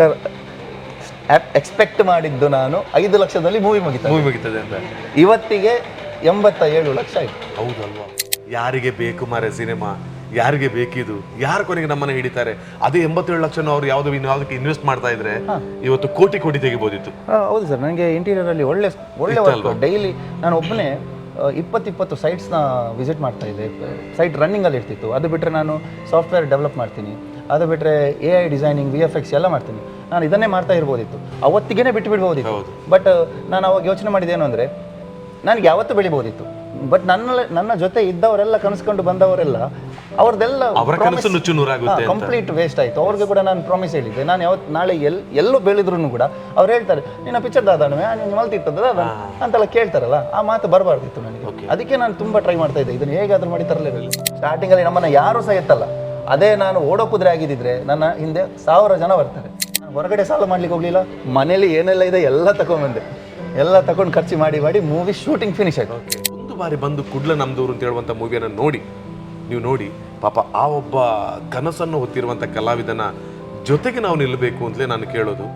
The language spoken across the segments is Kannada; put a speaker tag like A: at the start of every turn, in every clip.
A: ಸರ್ ಎಕ್ಸ್ಪೆಕ್ಟ್ ಮಾಡಿದ್ದು ನಾನು ಐದು ಲಕ್ಷದಲ್ಲಿ ಮೂವಿ ಮುಗಿತ
B: ಮೂವಿ ಮುಗಿತದೆ ಅಂತ.
A: ಇವತ್ತಿಗೆ ಎಂಬತ್ತ ಏಳು ಲಕ್ಷ ಆಯ್ತು.
B: ಹೌದಲ್ವಾ? ಯಾರಿಗೆ ಬೇಕು ಮಾರೆ ಸಿನಿಮಾ ಯಾರಿಗೆ ಬೇಕಿದು? ಯಾರ ಕೊನೆಗೆ ನಮ್ಮನ್ನ ಹಿಡಿತಾರೆ? ಅದೇ ಎಂಬತ್ತೇಳು ಲಕ್ಷ ಅವ್ರು ಯಾವ್ದು ಯಾವುದಕ್ಕೆ ಇನ್ವೆಸ್ಟ್ ಮಾಡ್ತಾ ಇದ್ರೆ ಇವತ್ತು ಕೋಟಿ ಕೋಟಿ ತೆಗಿಬೋದಿತ್ತು.
A: ಆ, ಹೌದು ಸರ್. ನನಗೆ ಇಂಟೀರಿಯರಲ್ಲಿ ಒಳ್ಳೆ ಒಳ್ಳೆ ವರ್ಕ್ ಡೈಲಿ ನಾನು ಒಬ್ಬನೇ ಇಪ್ಪತ್ತಿಪ್ಪತ್ತು ಇಪ್ಪತ್ತು ಸೈಟ್ಸ್ನ ವಿಸಿಟ್ ಮಾಡ್ತಾ ಇದ್ದೆ. ಸೈಟ್ ರನ್ನಿಂಗಲ್ಲಿ ಇರ್ತಿತ್ತು. ಅದು ಬಿಟ್ಟರೆ ನಾನು ಸಾಫ್ಟ್ವೇರ್ ಡೆವಲಪ್ ಮಾಡ್ತೀನಿ. ಅದು ಬಿಟ್ಟರೆ A I designing V F X ಎಲ್ಲ ಮಾಡ್ತೀನಿ. ನಾನು ಇದನ್ನೇ ಮಾಡ್ತಾ ಇರ್ಬೋದಿತ್ತು. ಅವತ್ತಿಗೇನೆ ಬಿಟ್ಟು ಬಿಡ್ಬೋದಿತ್ತು ಬಟ್ ನಾನು ಅವಾಗ ಯೋಚನೆ ಮಾಡಿದ್ದೇನು ಅಂದರೆ ನನಗೆ ಯಾವತ್ತು ಬೆಳಿಬೋದಿತ್ತು. ಬಟ್ ನನ್ನ ನನ್ನ ಜೊತೆ ಇದ್ದವರೆಲ್ಲ ಕನಸ್ಕೊಂಡು ಬಂದವರೆಲ್ಲ ಅವ್ರದ್ದೆಲ್ಲ ಕಂಪ್ಲೀಟ್ ವೇಸ್ಟ್ ಆಯಿತು. ಅವ್ರಿಗೆ ಕೂಡ ನಾನು ಪ್ರಾಮಿಸ್ ಹೇಳಿದ್ದೆ. ನಾನು ಯಾವತ್ತು ನಾಳೆ ಎಲ್ ಎಲ್ಲೂ ಬೆಳೆದ್ರು ಕೂಡ ಅವ್ರು ಹೇಳ್ತಾರೆ ನಿನ್ನ ಪಿಕ್ಚರ್ ದಾದಾಣವೆ ನೀನು ಮಲ್ತಿಟ್ಟದ ದಾದ ಅಂತೆಲ್ಲ ಕೇಳ್ತಾರಲ್ಲ ಆ ಮಾತು ಬರಬಾರ್ದಿತ್ತು ನನಗೆ. ಅದಕ್ಕೆ ನಾನು ತುಂಬಾ ಟ್ರೈ ಮಾಡ್ತಾ ಇದ್ದೆ. ಇದನ್ನು ಹೇಗಾದ್ರೂ ಮಾಡಿ ತರಲೇ ಸ್ಟಾರ್ಟಿಂಗಲ್ಲಿ ನಮ್ಮನ್ನ ಯಾರು ಸಹ ಎತ್ತಲ್ಲ. ಅದೇ ನಾನು ಓಡೋ ಕುದುರೆ ಆಗಿದ್ದಿದ್ರೆ ನನ್ನ ಹಿಂದೆ ಸಾವಿರ ಜನ ಬರ್ತಾರೆ. ನಾನು ಹೊರಗಡೆ ಸಾಲ ಮಾಡ್ಲಿಕ್ಕೆ ಹೋಗ್ಲಿಲ್ಲ. ಮನೇಲಿ ಏನೆಲ್ಲ ಇದೆ ಎಲ್ಲ ತಗೊಂಡ್ಬಂದೆ. ಎಲ್ಲ ತಗೊಂಡು ಖರ್ಚು ಮಾಡಿ ಮಾಡಿ ಮೂವಿ ಶೂಟಿಂಗ್ ಫಿನಿಶ್ ಆಯ್ತು.
B: ಒಂದು ಬಾರಿ ಬಂದು ಕುಡ್ಲ ನಮ್ದೂರು ಅಂತ ಹೇಳುವಂತ ಮೂವಿಯನ್ನು ನೋಡಿ. ನೀವು ನೋಡಿ ಪಾಪ ಆ ಒಬ್ಬ ಕನಸನ್ನು ಹೊತ್ತಿರುವಂತ ಕಲಾವಿದನ ಜೊತೆಗೆ ನಾವು ನಿಲ್ಲಬೇಕು ಅಂತಲೇ ನಾನು ಕೇಳೋದು.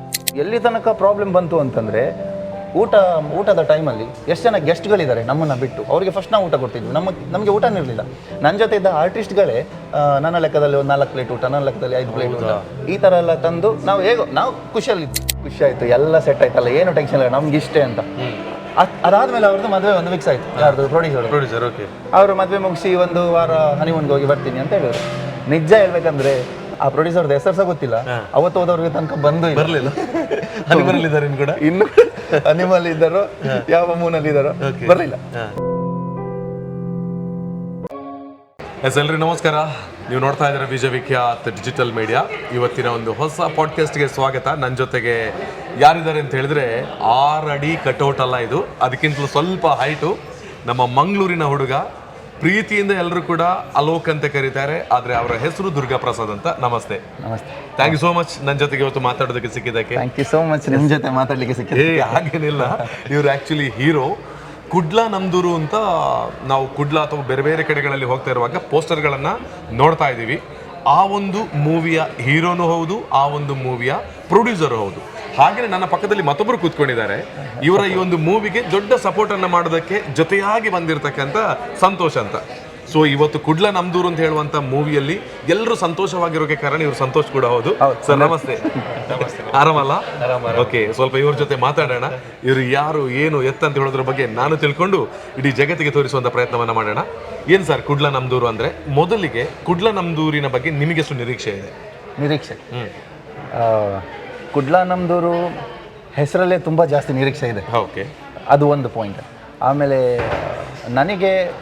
A: ಎಲ್ಲಿ ತನಕ ಪ್ರಾಬ್ಲಮ್ ಬಂತು ಅಂತಂದ್ರೆ ಊಟ ಊಟದ ಟೈಮಲ್ಲಿ ಎಷ್ಟು ಜನ ಗೆಸ್ಟ್ಗಳಿದ್ದಾರೆ ನಮ್ಮನ್ನು ಬಿಟ್ಟು? ಅವರಿಗೆ ಫಸ್ಟ್ ನಾವು ಊಟ ಕೊಡ್ತಿದ್ವಿ. ನಮ್ಮ ನಮಗೆ ಊಟನೇ ಇರಲಿಲ್ಲ. ನನ್ನ ಜೊತೆ ಇದ್ದ ಆರ್ಟಿಸ್ಟ್ಗಳೇ ನನ್ನ ಲೆಕ್ಕದಲ್ಲಿ ಒಂದು ನಾಲ್ಕು ಪ್ಲೇಟ್ ಊಟ ನನ್ನ ಲೆಕ್ಕದಲ್ಲಿ ಐದು ಪ್ಲೇಟ್ ಊಟ. ಈ ಥರ ಎಲ್ಲ ತಂದು ನಾವು ಹೇಗೋ ನಾವು ಖುಷಿಯಲ್ಲಿದ್ವಿ. ಖುಷಿ ಆಯಿತು ಎಲ್ಲ ಸೆಟ್ ಆಯ್ತಲ್ಲ ಏನು ಟೆನ್ಷನ್ ಇಲ್ಲ ನಮ್ಗೆ ಇಷ್ಟೇ ಅಂತ. ಅದ್- ಅದಾದ್ಮೇಲೆ ಅವ್ರದ್ದು ಮದುವೆ ಒಂದು ಫಿಕ್ಸ್ ಆಯ್ತು ಯಾರ್ದು? ಪ್ರೊಡ್ಯೂಸರ್
B: ಪ್ರೊಡ್ಯೂಸರ್ ಓಕೆ
A: ಅವರು ಮದುವೆ ಮುಗಿಸಿ ಒಂದು ವಾರ ಹನಿಮೂನ್ಗೆ ಹೋಗಿ ಬರ್ತೀನಿ ಅಂತ ಹೇಳಿದ್ರು. ನಿಜ ಹೇಳ್ಬೇಕಂದ್ರೆ ಆ ಪ್ರೊಡ್ಯೂಸರ್ ಹೆಸರ್ಸ ಸಹ ಗೊತ್ತಿಲ್ಲ. ಅವತ್ತು ಹೋದವ್ರಿಗೆ ತನಕ ಬಂದು.
B: ಬರಲಿಲ್ಲ. ಹನಿಮನಲ್ಲಿ ಇದ್ದಾರೆ ಕೂಡ?
A: ಇನ್ನು ಅನಿಮಲ್ ಇದ್ದಾರೋ ಯಾವ ಮೂನಲ್ಲಿ ಇದ್ದಾರೋ ಬರಲಿಲ್ಲ.
B: ಎಸ್ ಎಲ್ರಿ ನಮಸ್ಕಾರ. ನೀವು ನೋಡ್ತಾ ಇದ್ದೀರಾ ವಿಜಯ ವಿಖ್ಯಾತ್ ಡಿಜಿಟಲ್ ಮೀಡಿಯಾ. ಇವತ್ತಿನ ಒಂದು ಹೊಸ ಪಾಡ್ಕಾಸ್ಟ್ಗೆ ಸ್ವಾಗತ. ನನ್ನ ಜೊತೆಗೆ ಯಾರಿದ್ದಾರೆ ಅಂತ ಹೇಳಿದ್ರೆ ಆರಡಿ ಅಡಿ ಕಟೌಟ್ ಅಲ್ಲ ಇದು. ಅದಕ್ಕಿಂತಲೂ ಸ್ವಲ್ಪ ಹೈಟು ನಮ್ಮ ಮಂಗಳೂರಿನ ಹುಡುಗ ಪ್ರೀತಿಯಿಂದ ಎಲ್ಲರೂ ಕೂಡ ಅಲೋಕ್ ಅಂತ ಕರೀತಾರೆ. ಆದರೆ ಅವರ ಹೆಸರು ದುರ್ಗಾ ಪ್ರಸಾದ್ ಅಂತ. ನಮಸ್ತೆ.
A: ನಮಸ್ತೆ.
B: ಥ್ಯಾಂಕ್ ಯು ಸೋ ಮಚ್ ನನ್ನ ಜೊತೆಗೆ ಇವತ್ತು ಮಾತಾಡೋದಕ್ಕೆ ಸಿಕ್ಕಿದ್ದಕ್ಕೆ.
A: ಥ್ಯಾಂಕ್ ಯು ಸೋ ಮಚ್ ನಿಮ್ಮ ಜೊತೆ ಮಾತಾಡಲಿಕ್ಕೆ ಸಿಕ್ಕಿದೆ
B: ಏ ಹಾಗೇನಿಲ್ಲ. ಇವ್ರು ಆಕ್ಚುಲಿ ಹೀರೋ ಕುಡ್ಲ ನಮ್ದೂರು ಅಂತ ನಾವು ಕುಡ್ಲ ಅಥವಾ ಬೇರೆ ಬೇರೆ ಕಡೆಗಳಲ್ಲಿ ಹೋಗ್ತಾ ಇರುವಾಗ ಪೋಸ್ಟರ್ಗಳನ್ನು ನೋಡ್ತಾ ಇದ್ದೀವಿ. ಆ ಒಂದು ಮೂವಿಯ ಹೀರೋನೂ ಹೌದು ಆ ಒಂದು ಮೂವಿಯ ಪ್ರೊಡ್ಯೂಸರು ಹೌದು. ಹಾಗೆಯೇ ನನ್ನ ಪಕ್ಕದಲ್ಲಿ ಮತ್ತೊಬ್ಬರು ಕೂತ್ಕೊಂಡಿದ್ದಾರೆ. ಇವರ ಈ ಒಂದು ಮೂವಿಗೆ ದೊಡ್ಡ ಸಪೋರ್ಟ್ ಅನ್ನ ಮಾಡೋದಕ್ಕೆ ಜೊತೆಯಾಗಿ ಬಂದಿರತಕ್ಕಂಥ ಸಂತೋಷ್ ಅಂತ. ಸೊ ಇವತ್ತು ಕುಡ್ಲ ನಮ್ದೂರು ಅಂತ ಹೇಳುವಂತ ಮೂವಿಯಲ್ಲಿ ಎಲ್ಲರೂ ಸಂತೋಷವಾಗಿರೋಕೆ ಕಾರಣ ಇವರು ಸಂತೋಷ್ ಕೂಡ ಹೌದು. ಸರ್ ನಮಸ್ತೆ. ಆರಾಮಲ್ಲ? ಓಕೆ ಸ್ವಲ್ಪ ಇವ್ರ ಜೊತೆ ಮಾತಾಡೋಣ. ಇವರು ಯಾರು ಏನು ಎತ್ತ ಅಂತ ಹೇಳೋದ್ರ ಬಗ್ಗೆ ನಾನು ತಿಳ್ಕೊಂಡು ಇಡೀ ಜಗತ್ತಿಗೆ ತೋರಿಸುವಂತ ಪ್ರಯತ್ನವನ್ನ ಮಾಡೋಣ. ಏನ್ ಸರ್ ಕುಡ್ಲ ನಮ್ದೂರು ಅಂದ್ರೆ? ಮೊದಲಿಗೆ ಕುಡ್ಲ ನಮ್ದೂರಿನ ಬಗ್ಗೆ ನಿಮಗೆಷ್ಟು ನಿರೀಕ್ಷೆ ಇದೆ?
A: ನಿರೀಕ್ಷೆ. ಕುಡ್ಲ ನಮ್ದೂರು ಹೆಸರಲ್ಲೇ ತುಂಬ ಜಾಸ್ತಿ ನಿರೀಕ್ಷೆ ಇದೆ.
B: ಓಕೆ.
A: ಅದು ಒಂದು ಪಾಯಿಂಟ್ ಆಮೇಲೆ ನನಗೆ